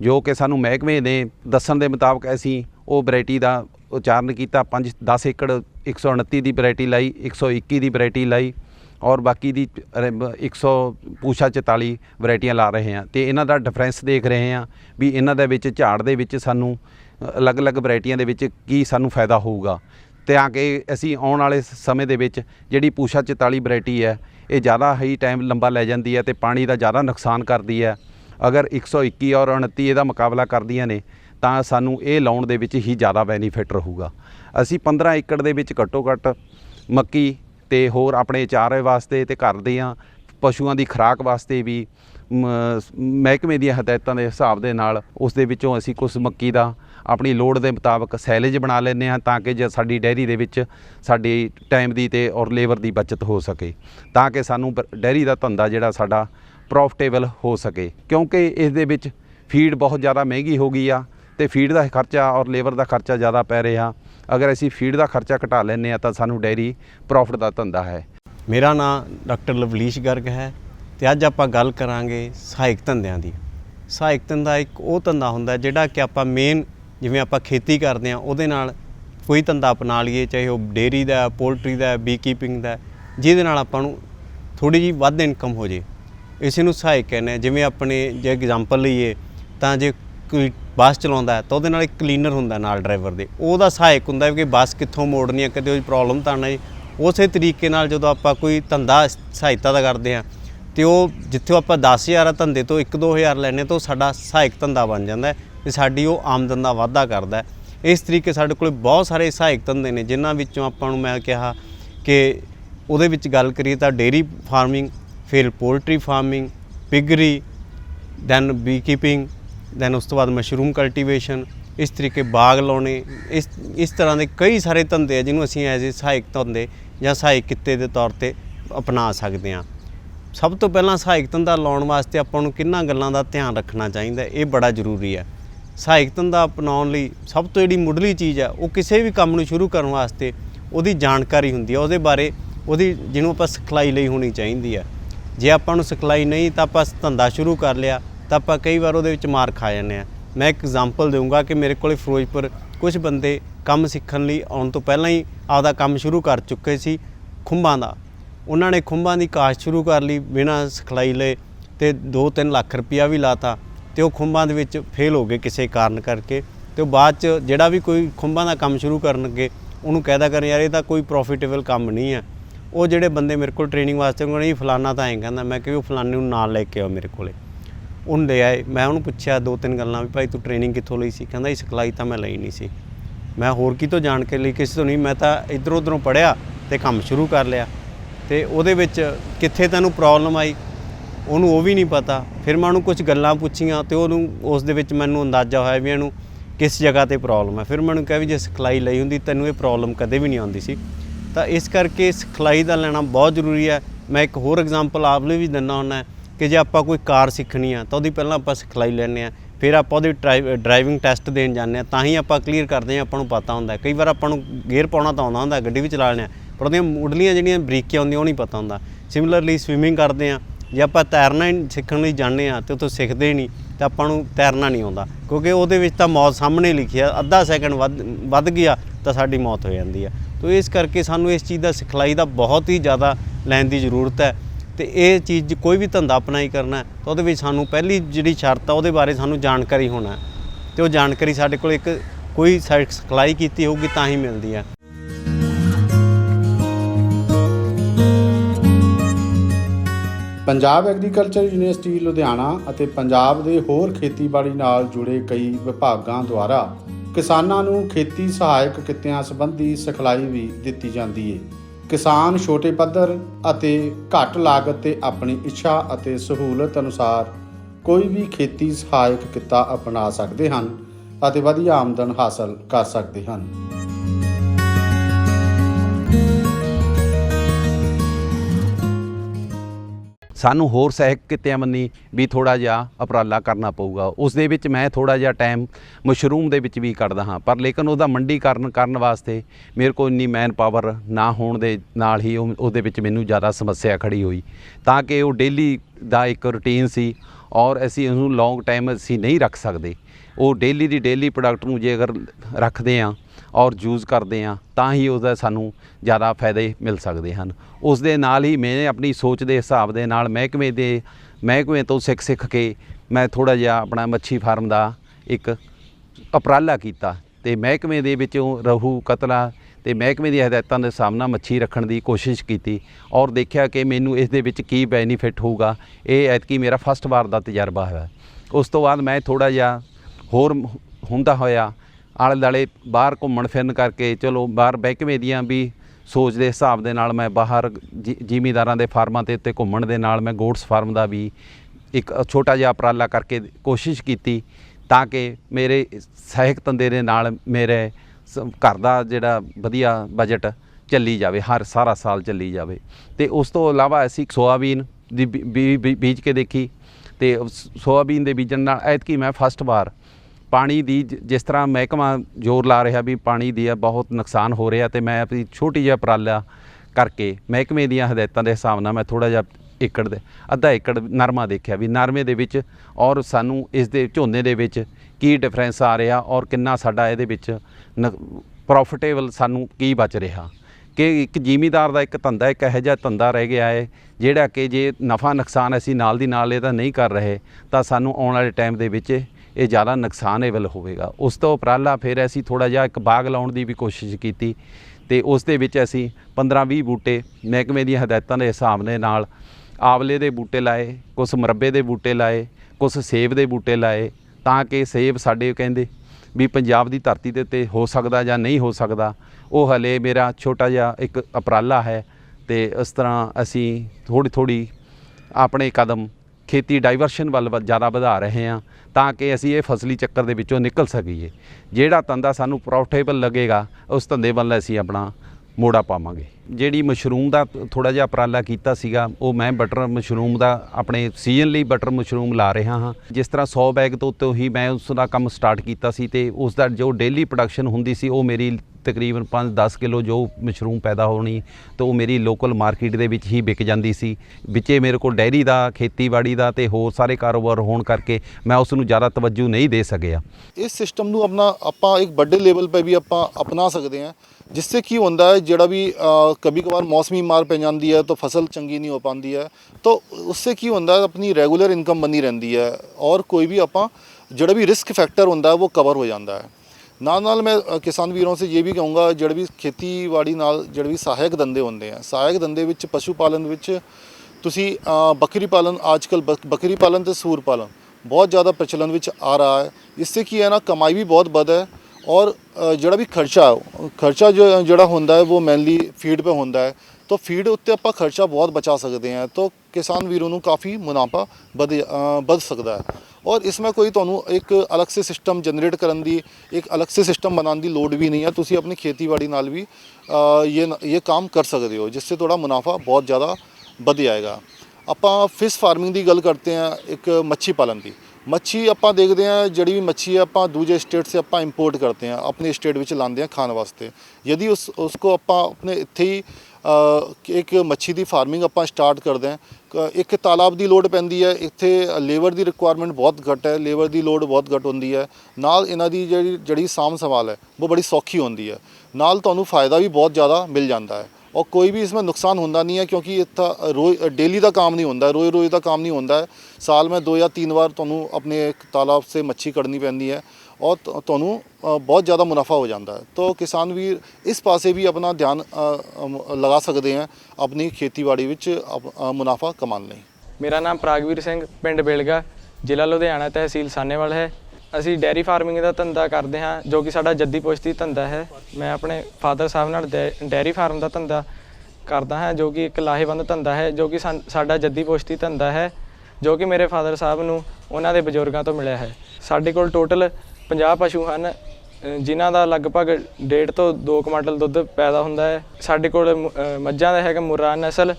ਜੋ ਕਿ ਸਾਨੂੰ ਮਹਿਕਮੇ ਨੇ ਦੱਸਣ ਦੇ ਮੁਤਾਬਕ ਅਸੀਂ ਉਹ ਵੈਰਾਈਟੀ ਦਾ ਉਚਾਰਨ ਕੀਤਾ। 5 10 ਏਕੜ 129 ਦੀ ਵੈਰਾਈਟੀ ਲਾਈ 121 ਦੀ ਵੈਰਾਈਟੀ ਲਾਈ ਔਰ ਬਾਕੀ ਦੀ ਅਰੇ ਬ- 100 ਪੂਸ਼ਾ 44 ਵੈਰਾਈਟੀਆਂ ਲਾ ਰਹੇ ਹਾਂ। ਤੇ ਇਹਨਾਂ ਦਾ ਡਿਫਰੈਂਸ ਦੇਖ ਰਹੇ ਹਾਂ ਵੀ ਇਹਨਾਂ ਦੇ ਵਿੱਚ ਝਾੜ ਦੇ ਵਿੱਚ ਸਾਨੂੰ ਅਲੱਗ-ਅਲੱਗ ਵੈਰਾਈਟੀਆਂ ਦੇ ਵਿੱਚ ਕੀ ਸਾਨੂੰ ਫਾਇਦਾ ਹੋਊਗਾ। ਅਤੇ ਆ ਕੇ ਅਸੀਂ ਆਉਣ ਵਾਲੇ ਸਮੇਂ ਦੇ ਵਿੱਚ ਜਿਹੜੀ ਪੂਸ਼ਾ 44 ਵੈਰਾਈਟੀ ਹੈ, ਇਹ ਜ਼ਿਆਦਾ ਹੀ ਟਾਈਮ ਲੰਬਾ ਲੈ ਜਾਂਦੀ ਹੈ ਤੇ ਪਾਣੀ ਦਾ ਜ਼ਿਆਦਾ ਨੁਕਸਾਨ ਕਰਦੀ ਹੈ। ਅਗਰ 121 ਔਰ 29 ਇਹਦਾ ਮੁਕਾਬਲਾ ਕਰਦੀਆਂ ਨੇ, ਤਾਂ ਸਾਨੂੰ ਇਹ ਲਾਉਣ ਦੇ ਵਿੱਚ ਹੀ ਜ਼ਿਆਦਾ ਬੈਨੀਫਿਟ ਰਹੂਗਾ। ਅਸੀਂ 15 ਏਕੜ ਦੇ ਵਿੱਚ ਘੱਟੋ ਘੱਟ ਮੱਕੀ ਤੇ ਹੋਰ ਆਪਣੇ ਚਾਰੇ ਵਾਸਤੇ ਤੇ ਘਰ ਦੀਆਂ ਪਸ਼ੂਆਂ ਦੀ ਖੁਰਾਕ ਵਾਸਤੇ ਵੀ, ਮ- ਮਹਿਕਮੇ ਦੀਆਂ ਹਦਾਇਤਾਂ ਦੇ ਹਿਸਾਬ ਦੇ ਨਾਲ ਉਸ ਦੇ ਵਿੱਚੋਂ ਅਸੀਂ ਕੁਝ ਮੱਕੀ ਦਾ ਆਪਣੀ ਲੋੜ ਦੇ ਮੁਤਾਬਕ ਸੈਲੇਜ ਬਣਾ ਲੈਂਦੇ ਹਾਂ ਤਾਂ ਕਿ ਜੇ ਸਾਡੀ ਡੈਰੀ ਦੇ ਵਿੱਚ ਸਾਡੀ ਟਾਈਮ ਦੀ ਤੇ ਔਰ ਲੇਬਰ ਦੀ ਬਚਤ ਹੋ ਸਕੇ, ਤਾਂ ਕਿ ਸਾਨੂੰ ਬ- ਡੈਰੀ ਦਾ ਧੰਦਾ ਜਿਹੜਾ ਸਾਡਾ ਪ੍ਰੋਫਿਟੇਬਲ ਹੋ ਸਕੇ। ਕਿਉਂਕਿ ਇਸ ਦੇ ਵਿੱਚ ਫੀਡ ਬਹੁਤ ਜ਼ਿਆਦਾ ਮਹਿੰਗੀ ਹੋ ਗਈ ਆ ਤੇ ਫੀਡ ਦਾ ਖਰਚਾ ਔਰ ਲੇਬਰ ਦਾ ਖਰਚਾ ਜ਼ਿਆਦਾ ਪੈ ਰਿਹਾ। ਅਗਰ ਅਸੀਂ ਫੀਡ ਦਾ ਖਰਚਾ ਘਟਾ ਲੈਂਦੇ ਆ ਤਾਂ ਸਾਨੂੰ ਡੈਰੀ ਪ੍ਰੋਫਿਟ ਦਾ ਧੰਦਾ ਹੈ।
ਮੇਰਾ ਨਾਮ ਡਾਕਟਰ ਲਵਲੀਸ਼ ਗਰਗ ਹੈ ਤੇ ਅੱਜ ਆਪਾਂ ਗੱਲ ਕਰਾਂਗੇ ਸਹਾਇਕ ਧੰਦਿਆਂ ਦੀ। ਸਹਾਇਕ ਧੰਦਾ ਇੱਕ ਉਹ ਧੰਦਾ ਹੁੰਦਾ ਜਿਹੜਾ ਕਿ ਆਪਾਂ ਮੇਨ ਜਿਵੇਂ ਆਪਾਂ ਖੇਤੀ ਕਰਦੇ ਹਾਂ, ਉਹਦੇ ਨਾਲ ਕੋਈ ਧੰਦਾ ਅਪਣਾ ਲਈਏ, ਚਾਹੇ ਉਹ ਡੇਰੀ ਦਾ, ਪੋਲਟਰੀ ਦਾ ਬੀ ਕੀਪਿੰਗ ਦਾ, ਜਿਹਦੇ ਨਾਲ ਆਪਾਂ ਨੂੰ ਥੋੜੀ ਜਿਹੀ ਵੱਧ ਇਨਕਮ ਹੋ ਜੇ। ਇਸੇ ਨੂੰ ਸਹਾਇਕ ਕਹਿੰਦੇ ਆ ਜਿਵੇਂ ਆਪਣੇ ਜੇ ਐਗਜ਼ਾਮਪਲ ਲਈਏ, ਤਾਂ ਜੇ ਕੋਈ ਬੱਸ ਚਲਾਉਂਦਾ ਤਾਂ ਉਹਦੇ ਨਾਲ ਇੱਕ ਕਲੀਨਰ ਹੁੰਦਾ ਨਾਲ ਡਰਾਈਵਰ ਦੇ। ਉਹਦਾ ਸਹਾਇਕ ਹੁੰਦਾ ਹੈ ਕਿ ਬੱਸ ਕਿੱਥੋਂ ਮੋੜਨੀ ਹੈ ਕਦੇ ਉਹ ਪ੍ਰੋਬਲਮ ਤਾਂ ਨਹੀਂ। ਉਸੇ ਤਰੀਕੇ ਨਾਲ ਜਦੋਂ ਆਪਾਂ ਕੋਈ ਧੰਦਾ ਸਹਾਇਤਾ ਦਾ ਕਰਦੇ ਹਾਂ, ਤੇ ਉਹ ਜਿੱਥੇ ਆਪਾਂ 10000 ਆ ਧੰਦੇ ਤੋਂ 1-2000 ਲੈਣੇ ਤਾਂ ਉਹ ਸਾਡਾ ਸਹਾਇਕ ਧੰਦਾ ਬਣ ਜਾਂਦਾ ਹੈ। ਤੇ ਸਾਡੀ ਉਹ ਆਮਦਨ ਦਾ ਵਾਧਾ ਕਰਦਾ ਇਸ ਤਰੀਕੇ ਸਾਡੇ ਕੋਲ ਬਹੁਤ ਸਾਰੇ ਸਹਾਇਕ ਧੰਦੇ ਨੇ, ਜਿਨ੍ਹਾਂ ਵਿੱਚੋਂ ਆਪਾਂ ਨੂੰ ਮੈਂ ਕਿਹਾ ਕਿ ਉਹਦੇ ਵਿੱਚ ਗੱਲ ਕਰੀਏ ਤਾਂ ਡੇਰੀ ਫਾਰਮਿੰਗ, ਫਿਰ poultry farming, piggery, then bee keeping then ਉਸ ਤੋਂ ਬਾਅਦ ਮਸ਼ਰੂਮ ਕਲਟੀਵੇਸ਼ਨ, ਇਸ ਤਰੀਕੇ ਬਾਗ ਲਾਉਣੇ, ਇਸ ਇਸ ਤਰ੍ਹਾਂ ਦੇ ਕਈ ਸਾਰੇ ਧੰਦੇ ਆ ਜਿਹਨੂੰ ਅਸੀਂ ਐਜ਼ ਅ ਸਹਾਇਕ ਧੰਦੇ ਜਾਂ ਸਹਾਇਕ ਕਿੱਤੇ ਦੇ ਤੌਰ ਤੇ ਅਪਣਾ ਸਕਦੇ ਹਾਂ। ਸਭ ਤੋਂ ਪਹਿਲਾਂ ਸਹਾਇਕ ਧੰਦਾ ਲਾਉਣ ਵਾਸਤੇ ਆਪਾਂ ਨੂੰ ਕਿੰਨਾਂ ਗੱਲਾਂ ਦਾ ਧਿਆਨ ਰੱਖਣਾ ਚਾਹੀਦਾ, ਇਹ ਬੜਾ ਜ਼ਰੂਰੀ ਹੈ। ਸਹਾਇਕ ਧੰਦਾ ਅਪਣਾਉਣ ਲਈ ਸਭ ਤੋਂ ਜਿਹੜੀ ਮੁੱਢਲੀ ਚੀਜ਼ ਆ ਉਹ ਕਿਸੇ ਵੀ ਕੰਮ ਨੂੰ ਸ਼ੁਰੂ ਕਰਨ ਵਾਸਤੇ ਉਹਦੀ ਜਾਣਕਾਰੀ ਹੁੰਦੀ ਆ ਉਹਦੇ ਬਾਰੇ ਉਹਦੀ ਜਿਹਨੂੰ ਆਪਾਂ ਸਿਖਲਾਈ ਲਈ ਹੋਣੀ ਚਾਹੀਦੀ ਹੈ। ਜੇ ਆਪਾਂ ਨੂੰ ਸਿਖਲਾਈ ਨਹੀਂ, ਤਾਂ ਆਪਾਂ ਧੰਦਾ ਸ਼ੁਰੂ ਕਰ ਲਿਆ, ਤਾਂ ਆਪਾਂ ਕਈ ਵਾਰ ਉਹਦੇ ਵਿੱਚ ਮਾਰ ਖਾ ਜਾਂਦੇ ਆ ਮੈਂ ਇੱਕ ਐਗਜ਼ਾਮਪਲ ਦੇਵਾਂਗਾ ਕਿ ਮੇਰੇ ਕੋਲੇ ਫਿਰੋਜ਼ਪੁਰ ਕੁਝ ਬੰਦੇ ਕੰਮ ਸਿੱਖਣ ਲਈ ਆਉਣ ਤੋਂ ਪਹਿਲਾਂ ਹੀ ਆਪਦਾ ਕੰਮ ਸ਼ੁਰੂ ਕਰ ਚੁੱਕੇ ਸੀ ਖੁੰਬਾਂ ਦਾ। ਉਹਨਾਂ ਨੇ ਖੁੰਬਾਂ ਦੀ ਕਾਸ਼ਤ ਸ਼ੁਰੂ ਕਰ ਲਈ, ਬਿਨਾਂ ਸਿਖਲਾਈ ਲਏ ਤੇ 2-3 ਲੱਖ ਰੁਪਇਆ ਵੀ ਲਾਤਾ। ਤੇ ਉਹ ਖੁੰਬਾਂ ਦੇ ਵਿੱਚ ਫੇਲ ਹੋ ਗਏ ਕਿਸੇ ਕਾਰਨ ਕਰਕੇ ਤੇ ਉਹ ਬਾਅਦ ਚ ਜਿਹੜਾ ਵੀ ਕੋਈ ਖੁੰਬਾਂ ਦਾ ਕੰਮ ਸ਼ੁਰੂ ਕਰਨਗੇ ਉਹਨੂੰ ਕਹਿਦਾ ਕਰਨ, ਯਾਰ, ਇਹ ਤਾਂ ਕੋਈ ਪ੍ਰੋਫਿਟੇਬਲ ਕੰਮ ਨਹੀਂ ਹੈ। ਉਹ ਜਿਹੜੇ ਬੰਦੇ ਮੇਰੇ ਕੋਲ ਟ੍ਰੇਨਿੰਗ ਵਾਸਤੇ ਕਹਿੰਦੇ ਨਹੀਂ, ਫਲਾਨਾ ਤਾਂ ਐਂ ਕਹਿੰਦਾ, ਮੈਂ ਕਿ ਉਹ ਫਲਾਨੇ ਨੂੰ ਨਾਲ ਲੈ ਕੇ ਆਓ ਮੇਰੇ ਕੋਲੇ। ਉਹਨੂੰ ਲੈ ਆਏ, ਮੈਂ ਉਹਨੂੰ ਪੁੱਛਿਆ ਦੋ ਤਿੰਨ ਗੱਲਾਂ ਵੀ, ਭਾਈ, ਤੂੰ ਟ੍ਰੇਨਿੰਗ ਕਿੱਥੋਂ ਲਈ ਸੀ? ਕਹਿੰਦਾ, ਇਹ ਸਿਖਲਾਈ ਤਾਂ ਮੈਂ ਲਈ ਨਹੀਂ ਸੀ। ਮੈਂ ਹੋਰ ਕਿਤੋਂ ਜਾਣ ਕੇ ਲਈ, ਕਿਸੇ ਤੋਂ ਨਹੀਂ, ਮੈਂ ਤਾਂ ਇਧਰ ਉਧਰੋਂ ਪੜਿਆ ਤੇ ਕੰਮ ਸ਼ੁਰੂ ਕਰ ਲਿਆ। ਤੇ ਉਹਦੇ ਵਿੱਚ ਕਿੱਥੇ ਤੈਨੂੰ ਪ੍ਰੋਬਲਮ ਆਈ? ਉਹਨੂੰ ਉਹ ਵੀ ਨਹੀਂ ਪਤਾ। ਫਿਰ ਮੈਂ ਉਹਨੂੰ ਕੁਝ ਗੱਲਾਂ ਪੁੱਛੀਆਂ ਤੇ ਉਹਨੂੰ ਉਸ ਦੇ ਵਿੱਚ ਮੈਨੂੰ ਅੰਦਾਜ਼ਾ ਹੋਇਆ ਵੀ ਇਹਨੂੰ ਕਿਸ ਜਗ੍ਹਾ ਤੇ ਪ੍ਰੋਬਲਮ ਹੈ। ਫਿਰ ਮੈਨੂੰ ਕਿਹਾ ਵੀ ਜੇ ਸਿਖਲਾਈ ਲਈ ਹੁੰਦੀ ਤੈਨੂੰ ਇਹ ਪ੍ਰੋਬਲਮ ਕਦੇ ਵੀ ਨਹੀਂ ਆਉਂਦੀ ਸੀ। ਤਾਂ ਇਸ ਕਰਕੇ ਸਿਖਲਾਈ ਦਾ ਲੈਣਾ ਬਹੁਤ ਜ਼ਰੂਰੀ ਹੈ। ਮੈਂ ਇੱਕ ਹੋਰ ਐਗਜ਼ਾਮਪਲ ਆਪ ਲਈ ਵੀ ਦਿੰਦਾ ਹੁੰਦਾ ਕਿ ਜੇ ਆਪਾਂ ਕੋਈ ਕਾਰ ਸਿੱਖਣੀ ਆ ਤਾਂ ਉਹਦੀ ਪਹਿਲਾਂ ਆਪਾਂ ਸਿਖਲਾਈ ਲੈਂਦੇ ਆ ਫਿਰ ਆਪਾਂ ਉਹਦੀ ਡਰਾਈਵਿੰਗ ਟੈਸਟ ਦੇਣ ਜਾਂਦੇ ਆ ਤਾਂ ਹੀ ਆਪਾਂ ਕਲੀਅਰ ਕਰਦੇ ਆ ਆਪਾਂ ਨੂੰ ਪਤਾ ਹੁੰਦਾ ਕਈ ਵਾਰ ਆਪਾਂ ਨੂੰ ਗੇਅਰ ਪਾਉਣਾ ਤਾਂ ਆਉਂਦਾ ਹੁੰਦਾ, ਗੱਡੀ ਵੀ ਚਲਾ ਲੈਂਦੇ ਆ ਪਰ ਉਹਦੀਆਂ ਮੁੱਢਲੀਆਂ ਜਿਹੜੀਆਂ ਬਰੀਕੀਆਂ ਹੁੰਦੀਆਂ ਉਹ ਨਹੀਂ ਪਤਾ ਹੁੰਦਾ। ਸਿਮਿਲਰਲੀ ਸਵਿਮਿੰਗ ਕਰਦੇ ਆ ਜੇ ਆਪਾਂ ਤੈਰਨਾ ਹੀ ਸਿੱਖਣ ਲਈ ਜਾਂਦੇ ਆ ਤੇ ਉੱਥੋਂ ਸਿੱਖਦੇ ਹੀ ਨਹੀਂ, ਤਾਂ ਆਪਾਂ ਨੂੰ ਤੈਰਨਾ ਨਹੀਂ ਆਉਂਦਾ। ਕਿਉਂਕਿ ਉਹਦੇ ਵਿੱਚ ਤਾਂ ਮੌਤ ਸਾਹਮਣੇ ਲਿਖੀ ਆ, ਅੱਧਾ ਸੈਕਿੰਡ ਵੱਧ ਵੱਧ ਗਿਆ ਤਾਂ ਸਾਡੀ ਮੌਤ ਹੋ ਜਾਂਦੀ ਆ। ਤੋ ਇਸ ਕਰਕੇ ਸਾਨੂੰ ਇਸ ਚੀਜ਼ ਦਾ ਸਿਖਲਾਈ ਦਾ ਬਹੁਤ ਹੀ ਜ਼ਿਆਦਾ ਲੈਣ ਦੀ ਜ਼ਰੂਰਤ ਹੈ ਤੇ ਇਹ ਚੀਜ਼ ਕੋਈ ਵੀ ਧੰਦਾ ਆਪਣਾ ਹੀ ਕਰਨਾ, ਤਾਂ ਉਹਦੇ ਵਿੱਚ ਸਾਨੂੰ ਪਹਿਲੀ ਜਿਹੜੀ ਸ਼ਰਤ ਆ, ਉਹਦੇ ਬਾਰੇ ਸਾਨੂੰ ਜਾਣਕਾਰੀ ਹੋਣਾ ਹੈ। ਤੇ ਉਹ ਜਾਣਕਾਰੀ ਸਾਡੇ ਕੋਲ ਇੱਕ ਕੋਈ ਸਾਡੀ ਸਿਖਲਾਈ ਕੀਤੀ ਹੋਊਗੀ ਤਾਂ ਹੀ ਮਿਲਦੀ ਹੈ
ਪੰਜਾਬ ਐਗਰੀਕਲਚਰ ਯੂਨੀਵਰਸਿਟੀ ਲੁਧਿਆਣਾ ਅਤੇ ਪੰਜਾਬ ਦੇ ਹੋਰ ਖੇਤੀਬਾੜੀ ਨਾਲ ਜੁੜੇ ਕਈ ਵਿਭਾਗਾਂ ਦੁਆਰਾ ਕਿਸਾਨਾਂ ਨੂੰ ਖੇਤੀ ਸਹਾਇਕ ਕਿੱਤਿਆਂ ਸੰਬੰਧੀ ਸਿਖਲਾਈ ਵੀ ਦਿੱਤੀ ਜਾਂਦੀ ਹੈ ਕਿਸਾਨ ਛੋਟੇ ਪੱਧਰ ਅਤੇ ਘੱਟ ਲਾਗਤ ਤੇ ਆਪਣੀ ਇੱਛਾ ਅਤੇ ਸਹੂਲਤ ਅਨੁਸਾਰ ਕੋਈ ਵੀ ਖੇਤੀ ਸਹਾਇਕ ਕਿੱਤਾ ਅਪਣਾ ਸਕਦੇ ਹਨ ਅਤੇ ਵਧੀਆ ਆਮਦਨ ਹਾਸਲ ਕਰ ਸਕਦੇ ਹਨ।
ਸਾਨੂੰ ਹੋਰ ਸਹਾਇਕ ਕਿੱਤਿਆਂ ਮੰਨੀ ਵੀ ਥੋੜਾ ਜਿਹਾ ਉਪਰਾਲਾ ਕਰਨਾ ਪਊਗਾ। ਉਸ ਦੇ ਵਿੱਚ ਮੈਂ ਥੋੜਾ ਜਿਹਾ ਟਾਈਮ ਮਸ਼ਰੂਮ ਦੇ ਵਿੱਚ ਵੀ ਕੱਢਦਾ ਹਾਂ। ਪਰ ਲੇਕਿਨ ਉਹਦਾ ਮੰਡੀਕਰਨ ਕਰਨ ਵਾਸਤੇ ਮੇਰੇ ਕੋਲ ਇੰਨੀ ਮੈਨ ਪਾਵਰ ਨਾ ਹੋਣ ਦੇ ਨਾਲ ਹੀ ਉਹ- ਉਹਦੇ ਵਿੱਚ ਮੈਨੂੰ ਜ਼ਿਆਦਾ ਸਮੱਸਿਆ ਖੜੀ ਹੋਈ। ਤਾਂ ਕਿ ਉਹ ਡੇਲੀ ਦਾ ਇੱਕ ਰੁਟੀਨ ਸੀ ਔਰ ਅਸੀਂ ਉਹਨੂੰ ਲੌਂਗ ਟਾਈਮ ਅਸੀਂ ਨਹੀਂ ਰੱਖ ਸਕਦੇ। ਉਹ ਡੇਲੀ ਦੀ ਡੇਲੀ ਪ੍ਰੋਡਕਟ ਨੂੰ ਜੇ ਅਗਰ ਰੱਖਦੇ ਆ ਔਰ ਯੂਜ਼ ਕਰਦੇ ਆ ਤਾਂ ਹੀ ਉਹਦਾ ਸਾਨੂੰ ਜ਼ਿਆਦਾ ਫਾਇਦੇ ਮਿਲ ਸਕਦੇ ਹਨ। ਉਸ ਦੇ ਨਾਲ ਹੀ ਮੈਂ ਆਪਣੀ ਸੋਚ ਦੇ ਹਿਸਾਬ ਦੇ ਨਾਲ ਮਹਿਕਮੇ ਦੇ ਮਹਿਕਮੇ ਤੋਂ ਸਿੱਖ ਸਿੱਖ ਕੇ ਮੈਂ ਥੋੜਾ ਜਿਹਾ ਆਪਣਾ ਮੱਛੀ ਫਾਰਮ ਦਾ ਇੱਕ ਉਪਰਾਲਾ ਕੀਤਾ ਤੇ ਮਹਿਕਮੇ ਦੇ ਵਿੱਚੋਂ ਰਹੂ, ਕਤਲਾ ਤੇ ਮਹਿਕਮੇ ਦੀ ਹਦਾਇਤਾਂ ਦੇ ਸਾਹਮਣਾ ਮੱਛੀ ਰੱਖਣ ਦੀ ਕੋਸ਼ਿਸ਼ ਕੀਤੀ ਔਰ ਦੇਖਿਆ ਕਿ ਮੈਨੂੰ ਇਸ ਦੇ ਵਿੱਚ ਕੀ ਬੈਨੀਫਿਟ ਹੋਊਗਾ। ਇਹ ਐਤਕੀ ਮੇਰਾ ਫਸਟ ਵਾਰ ਦਾ ਤਜਰਬਾ ਹੈ ਉਸ ਤੋਂ ਬਾਅਦ ਮੈਂ ਥੋੜਾ ਜਿਹਾ ਹੋਰ ਹੁੰਦਾ ਹੋਇਆ ਆਲੇ ਦੁਆਲੇ ਬਾਹਰ ਘੁੰਮਣ ਫਿਰਨ ਕਰਕੇ ਚਲੋ ਬਾਹਰ ਮਹਿਕਮੇ ਦੀਆਂ ਵੀ ਸੋਚ ਦੇ ਹਿਸਾਬ ਦੇ ਨਾਲ ਮੈਂ ਬਾਹਰ ਜ਼ਿ- ਜ਼ਿਮੀਂਦਾਰਾਂ ਦੇ ਫਾਰਮਾਂ ਤੇ ਉੱਤੇ ਘੁੰਮਣ ਦੇ ਨਾਲ ਮੈਂ ਗੋਟਸ ਫਾਰਮ ਦਾ ਵੀ ਇੱਕ ਛੋਟਾ ਜਿਹਾ ਉਪਰਾਲਾ ਕਰਕੇ ਕੋਸ਼ਿਸ਼ ਕੀਤੀ ਤਾਂ ਕਿ ਮੇਰੇ ਸਹਾਇਕ ਧੰਦੇ ਦੇ ਨਾਲ ਮੇਰੇ ਸ- ਘਰ ਦਾ ਜਿਹੜਾ ਵਧੀਆ ਬਜਟ ਚੱਲੀ ਜਾਵੇ, ਹਰ ਸਾਰਾ ਸਾਲ ਚੱਲੀ ਜਾਵੇ। ਤੇ ਉਸ ਤੋਂ ਇਲਾਵਾ ਅਸੀਂ ਸੋਆਬੀਨ ਦੀ ਬੀ- ਬੀ- ਬੀ- ਬੀਜ ਕੇ ਦੇਖੀ ਤੇ ਉਸ ਸੋਆਬੀਨ ਦੇ ਬੀਜਣ ਨਾਲ ਐਤਕੀ ਮੈਂ ਫਸਟ ਵਾਰ ਪਾਣੀ ਦੀ ਜ- ਜਿਸ ਤਰ੍ਹਾਂ ਮਹਿਕਮਾ ਜ਼ੋਰ ਲਾ ਰਿਹਾ ਵੀ ਪਾਣੀ ਦੀ ਆ ਬਹੁਤ ਨੁਕਸਾਨ ਹੋ ਰਿਹਾ ਤੇ ਮੈਂ ਆਪਣੀ ਛੋਟੀ ਜਿਹਾ ਉਪਰਾਲਾ ਕਰਕੇ ਮਹਿਕਮੇ ਦੀਆਂ ਹਦਾਇਤਾਂ ਦੇ ਹਿਸਾਬ ਨਾਲ ਮੈਂ ਥੋੜਾ ਜਿਹਾ ਏਕੜ ਦੇ, ਅੱਧਾ ਏਕੜ ਨਰਮਾ ਦੇਖਿਆ ਵੀ ਨਰਮੇ ਦੇ ਵਿੱਚ ਔਰ ਸਾਨੂੰ ਇਸ ਦੇ ਝੋਨੇ ਦੇ ਵਿੱਚ ਕੀ ਡਿਫਰੈਂਸ ਆ ਰਿਹਾ ਔਰ ਕਿੰਨਾ ਸਾਡਾ ਇਹਦੇ ਵਿੱਚ ਪ੍ਰੋਫਿਟੇਬਲ ਸਾਨੂੰ ਕੀ ਬਚ ਰਿਹਾ। ਕਿ ਇੱਕ ਜ਼ਿਮੀਦਾਰ ਦਾ ਇੱਕ ਧੰਦਾ, ਇੱਕ ਇਹੋ ਜਿਹਾ ਧੰਦਾ ਰਹਿ ਗਿਆ ਹੈ ਜਿਹੜਾ ਕਿ ਜੇ ਨਫਾ ਨੁਕਸਾਨ ਅਸੀਂ ਨਾਲ ਦੀ ਨਾਲ ਇਹਦਾ ਨਹੀਂ ਕਰ ਰਹੇ ਤਾਂ ਸਾਨੂੰ ਆਉਣ ਵਾਲੇ ਟਾਈਮ ਦੇ ਵਿੱਚ ਇਹ ਜ਼ਿਆਦਾ ਨੁਕਸਾਨੇਬਲ ਹੋਵੇਗਾ। ਉਸ ਤੋਂ ਉਪਰਾਲਾ ਫਿਰ ਅਸੀਂ ਥੋੜਾ ਜਿਹਾ ਇੱਕ ਬਾਗ ਲਾਉਣ ਦੀ ਵੀ ਕੋਸ਼ਿਸ਼ ਕੀਤੀ ਤੇ ਉਸ ਦੇ ਵਿੱਚ ਅਸੀਂ 15-20 ਬੂਟੇ ਮਹਿਕਮੇ ਦੀਆਂ ਹਦਾਇਤਾਂ ਦੇ ਹਿਸਾਬ ਦੇ ਨਾਲ ਆਵਲੇ ਦੇ ਬੂਟੇ ਲਾਏ ਕੁਝ ਮੁਰੱਬੇ ਦੇ ਬੂਟੇ ਲਾਏ ਕੁਝ ਸੇਬ ਦੇ ਬੂਟੇ ਲਾਏ ਤਾਂ ਕਿ ਸੇਬ ਸਾਡੇ ਕਹਿੰਦੇ ਵੀ ਪੰਜਾਬ ਦੀ ਧਰਤੀ ਦੇ ਉੱਤੇ ਹੋ ਸਕਦਾ ਜਾਂ ਨਹੀਂ ਹੋ ਸਕਦਾ, ਉਹ ਹਲੇ ਮੇਰਾ ਛੋਟਾ ਜਿਹਾ ਇੱਕ ਉਪਰਾਲਾ ਹੈ ਤੇ ਇਸ ਤਰ੍ਹਾਂ ਅਸੀਂ ਥੋੜੀ ਥੋੜੀ ਆਪਣੇ ਕਦਮ ਖੇਤੀ ਡਾਈਵਰਸ਼ਨ ਵੱਲ ਵ- ਜ਼ਿਆਦਾ ਵਧਾ ਰਹੇ ਹਾਂ। ਤਾਂ ਕਿ ਅਸੀਂ ਇਹ ਫਸਲੀ ਚੱਕਰ ਦੇ ਵਿੱਚੋਂ ਨਿਕਲ ਸਕੀਏ। ਜਿਹੜਾ ਧੰਦਾ ਸਾਨੂੰ ਪ੍ਰੋਫਿਟੇਬਲ ਲੱਗੇਗਾ, ਉਸ ਧੰਦੇ ਵੱਲ ਅਸੀਂ ਆਪਣਾ ਮੋੜਾ ਪਾਵਾਂਗੇ। ਜਿਹੜੀ ਮਸ਼ਰੂਮ ਦਾ ਥੋੜਾ ਜਿਹਾ ਉਪਰਾਲਾ ਕੀਤਾ ਸੀਗਾ, ਉਹ ਮੈਂ ਬਟਰ ਮਸ਼ਰੂਮ ਦਾ ਆਪਣੇ ਸੀਜ਼ਨ ਲਈ ਬਟਰ ਮਸ਼ਰੂਮ ਲਾ ਰਿਹਾ ਹਾਂ। ਜਿਸ ਤਰ੍ਹਾਂ 100 ਬੈਗ ਤੋਂ ਉੱਤੇ ਹੀ ਮੈਂ ਉਸ ਦਾ ਕੰਮ ਸਟਾਰਟ ਕੀਤਾ ਸੀ ਤੇ ਉਸ ਦਾ ਜੋ ਡੇਲੀ ਪ੍ਰੋਡਕਸ਼ਨ ਹੁੰਦੀ ਸੀ, ਉਹ ਮੇਰੀ ਤਕਰੀਬਨ 5-10 ਕਿਲੋ ਜੋ ਮਸ਼ਰੂਮ ਪੈਦਾ ਹੋਣੀ ਤਾਂ ਉਹ ਮੇਰੀ ਲੋਕਲ ਮਾਰਕੀਟ ਦੇ ਵਿੱਚ ਹੀ ਵਿਕ ਜਾਂਦੀ ਸੀ। ਵਿੱਚੇ ਮੇਰੇ ਕੋਲ ਡੈਰੀ ਦਾ, ਖੇਤੀਬਾੜੀ ਦਾ ਤੇ ਹੋਰ ਸਾਰੇ ਕਾਰੋਬਾਰ ਹੋਣ ਕਰਕੇ ਮੈਂ ਉਸ ਨੂੰ ਜ਼ਿਆਦਾ ਤਵੱਜੂ ਨਹੀਂ ਦੇ ਸਕਿਆ।
ਇਸ ਸਿਸਟਮ ਨੂੰ ਆਪਣਾ, ਆਪਾਂ ਇੱਕ ਵੱਡੇ ਲੈਵਲ 'ਤੇ ਵੀ ਆਪਾਂ ਅਪਣਾ ਸਕਦੇ ਹਾਂ ਜਿਸ 'ਤੇ ਕੀ ਹੁੰਦਾ ਹੈ, ਜਿਹੜਾ ਵੀ ਕਬੀ ਕभार ਮੌਸਮੀ ਮਾਰ ਪੈ ਜਾਂਦੀ ਹੈ ਤਾਂ ਫਸਲ ਚੰਗੀ ਨਹੀਂ ਹੋ ਪਾਉਂਦੀ ਹੈ, ਤਾਂ ਉਸ 'ਤੇ ਕੀ ਹੁੰਦਾ ਆਪਣੀ ਰੈਗੂਲਰ ਇਨਕਮ ਬਣੀ ਰਹਿੰਦੀ ਹੈ ਔਰ ਕੋਈ ਵੀ ਆਪਾਂ, ਜਿਹੜਾ ਵੀ ਰਿਸਕ ਫੈਕਟਰ ਹੁੰਦਾ ਉਹ ਕਵਰ ਹੋ ਜਾਂਦਾ ਹੈ। ਨਾਲ ਨਾਲ ਮੈਂ ਅ, ਕਿਸਾਨ ਵੀਰੋਂ ਸੇ ਇਹ ਵੀ ਕਹੂੰਗਾ ਜਿਹੜੇ ਵੀ ਖੇਤੀਬਾੜੀ ਨਾਲ ਜਿਹੜੇ ਵੀ ਸਹਾਇਕ ਧੰਦੇ ਹੁੰਦੇ ਆ ਸਹਾਇਕ ਧੰਦੇ ਵਿੱਚ ਪਸ਼ੂ ਪਾਲਣ ਵਿੱਚ ਤੁਸੀਂ ਬੱਕਰੀ ਪਾਲਣ ਅੱਜਕੱਲ ਬੱਕਰੀ ਪਾਲਣ ਤੇ ਸੂਰ ਪਾਲਣ ਬਹੁਤ ਜ਼ਿਆਦਾ ਪ੍ਰਚਲਨ ਵਿੱਚ ਆ ਰਹਾ ਹੈ। ਇਸ ਸੇ ਕੀ ਹੈ ਨਾ ਕਮਾਈ ਵੀ ਬਹੁਤ ਵੱਧ ਹੈ ਔਰ ਜਿਹੜਾ ਵੀ ਖਰਚਾ ਖਰਚਾ ਜੋ ਜਿਹੜਾ ਹੁੰਦਾ ਹੈ ਉਹ ਮੇਨਲੀ ਫੀਡ पे ਹੁੰਦਾ ਹੈ। ਤਾਂ ਫੀਡ ਉੱਤੇ ਆਪਾਂ ਖਰਚਾ ਬਹੁਤ ਬਚਾ ਸਕਦੇ ਹਾਂ ਤਾਂ ਕਿਸਾਨ ਵੀਰੋਂ ਨੂੰ ਕਾਫੀ ਮੁਨਾਫਾ ਵਧ ਵੱਧ ਸਕਦਾ ਹੈ। ਔਰ ਇਸ ਇਸमें ਕੋਈ ਤੁਹਾਨੂੰ ਇੱਕ ਅਲੱਗ ਸੇ ਸਿਸਟਮ ਜਨਰੇਟ ਕਰਨ ਦੀ ਇੱਕ ਅਲੱਗ ਸੇ ਸਿਸਟਮ ਬਣਾਉਣ ਦੀ ਲੋੜ ਵੀ ਨਹੀਂ ਹੈ। ਤੁਸੀਂ ਆਪਣੀ ਖੇਤੀਬਾੜੀ ਨਾਲ ਵੀ ਅ, ਇਹ ਇਹ ਕੰਮ ਕਰ ਸਕਦੇ ਹੋ ਜਿਸ ਸੇ ਤੁਹਾਡਾ ਮੁਨਾਫਾ ਬਹੁਤ ਜ਼ਿਆਦਾ ਵੱਧ ਜਾਏਗਾ ਆਪਾਂ ਫਿਸ਼ ਫਾਰਮਿੰਗ ਦੀ ਗੱਲ ਕਰਦੇ ਹਾਂ ਇੱਕ ਮੱਛੀ ਪਾਲਣ ਦੀ। ਮੱਛੀ ਆਪਾਂ ਦੇਖਦੇ ਹਾਂ ਜਿਹੜੀ ਵੀ ਮੱਛੀ ਹੈ ਆਪਾਂ ਦੂਜੇ ਸਟੇਟ ਸੇ ਆਪਾਂ ਇੰਪੋਰਟ ਕਰਦੇ ਹਾਂ ਆਪਣੇ ਸਟੇਟ ਵਿੱਚ ਲਾਉਂਦੇ ਹਾਂ ਖਾਣ ਵਾਸਤੇ। ਯਦੀ ਉਸ ਉਸਕੋ ਆਪਾਂ ਆਪਣੇ ਇੱਥੇ ਹੀ ਇੱਕ ਮੱਛੀ ਦੀ ਫਾਰਮਿੰਗ ਆਪਾਂ ਸਟਾਰਟ ਕਰਦੇ ਹਾਂ। ਇੱਕ ਤਾਲਾਬ ਦੀ ਲੋਡ ਪੈਂਦੀ ਹੈ। ਇੱਥੇ ਲੇਬਰ ਦੀ ਰਿਕੁਆਇਰਮੈਂਟ ਬਹੁਤ ਘੱਟ ਹੈ। ਲੇਬਰ ਦੀ ਲੋਡ ਬਹੁਤ ਘੱਟ ਹੁੰਦੀ ਹੈ। ਨਾਲ ਇਹਨਾਂ ਦੀ ਜਿਹੜੀ ਜਿਹੜੀ ਸਾਮ ਸੰਭਾਲ ਹੈ, ਉਹ ਬੜੀ ਸੌਖੀ ਹੁੰਦੀ ਹੈ। ਨਾਲ ਤੁਹਾਨੂੰ ਫਾਇਦਾ ਵੀ ਬਹੁਤ ਜ਼ਿਆਦਾ ਮਿਲ ਜਾਂਦਾ ਹੈ। ਔਰ ਕੋਈ ਵੀ ਇਸ ਵਿੱਚ ਨੁਕਸਾਨ ਹੁੰਦਾ ਨਹੀਂ ਹੈ, ਕਿਉਂਕਿ ਇੱਥੇ ਰੋਜ਼ ਡੇਲੀ ਦਾ ਕੰਮ ਨਹੀਂ ਹੁੰਦਾ ਰੋਜ਼ ਰੋਜ਼ ਦਾ ਕੰਮ ਨਹੀਂ ਹੁੰਦਾ ਸਾਲ ਮੈਂ ਦੋ ਜਾਂ ਤਿੰਨ ਵਾਰ ਤੁਹਾਨੂੰ ਆਪਣੇ ਤਾਲਾਬ ਸੇ ਮੱਛੀ ਕੱਢਣੀ ਪੈਂਦੀ ਹੈ। ਔਰ ਤੁਹਾਨੂੰ ਬਹੁਤ ਜ਼ਿਆਦਾ ਮੁਨਾਫਾ ਹੋ ਜਾਂਦਾ ਹੈ। ਤਾਂ ਕਿਸਾਨ ਵੀਰ, ਇਸ ਪਾਸੇ ਵੀ ਆਪਣਾ ਧਿਆਨ ਲਗਾ ਸਕਦੇ ਹੈ ਆਪਣੀ ਖੇਤੀਬਾੜੀ ਵਿੱਚ ਮੁਨਾਫਾ ਕਮਾਉਣ ਲਈ।
ਮੇਰਾ ਨਾਮ ਪ੍ਰਾਗਵੀਰ ਸਿੰਘ, ਪਿੰਡ ਬੇਲਗਾ, ਜ਼ਿਲ੍ਹਾ ਲੁਧਿਆਣਾ ਤਹਿਸੀਲ ਸਾਨੇਵਾਲ ਹੈ। ਅਸੀਂ ਡੈਰੀ ਫਾਰਮਿੰਗ ਦਾ ਧੰਦਾ ਕਰਦੇ ਹਾਂ, ਜੋ ਕਿ ਸਾਡਾ ਜੱਦੀ ਪੁਸ਼ਤੀ ਧੰਦਾ ਹੈ। ਮੈਂ ਆਪਣੇ ਫਾਦਰ ਸਾਹਿਬ ਨਾਲ ਡੈ- ਡੈਰੀ ਫਾਰਮ ਦਾ ਧੰਦਾ ਕਰਦਾ ਹਾਂ, ਜੋ ਕਿ ਇੱਕ ਲਾਹੇਵੰਦ ਧੰਦਾ ਹੈ, ਜੋ ਕਿ ਸਾਨ- ਸਾਡਾ ਜੱਦੀ ਪੁਸ਼ਤੀ ਧੰਦਾ ਹੈ, ਜੋ ਕਿ ਮੇਰੇ ਫਾਦਰ ਸਾਹਿਬ ਨੂੰ ਉਹਨਾਂ ਦੇ ਬਜ਼ੁਰਗਾਂ ਤੋਂ ਮਿਲਿਆ ਹੈ। ਸਾਡੇ ਕੋਲ ਟੋਟਲ 50 ਪਸ਼ੂ ਹਨ ਜਿਨ੍ਹਾਂ ਦਾ ਲਗਭਗ ਡੇਢ ਤੋਂ 2 ਕੁਇੰਟਲ ਦੁੱਧ ਪੈਦਾ ਹੁੰਦਾ ਹੈ। ਸਾਡੇ ਕੋਲ ਮ- ਮੱਝਾਂ ਦਾ ਹੈਗਾ ਮੁਰਾ ਨਸਲ,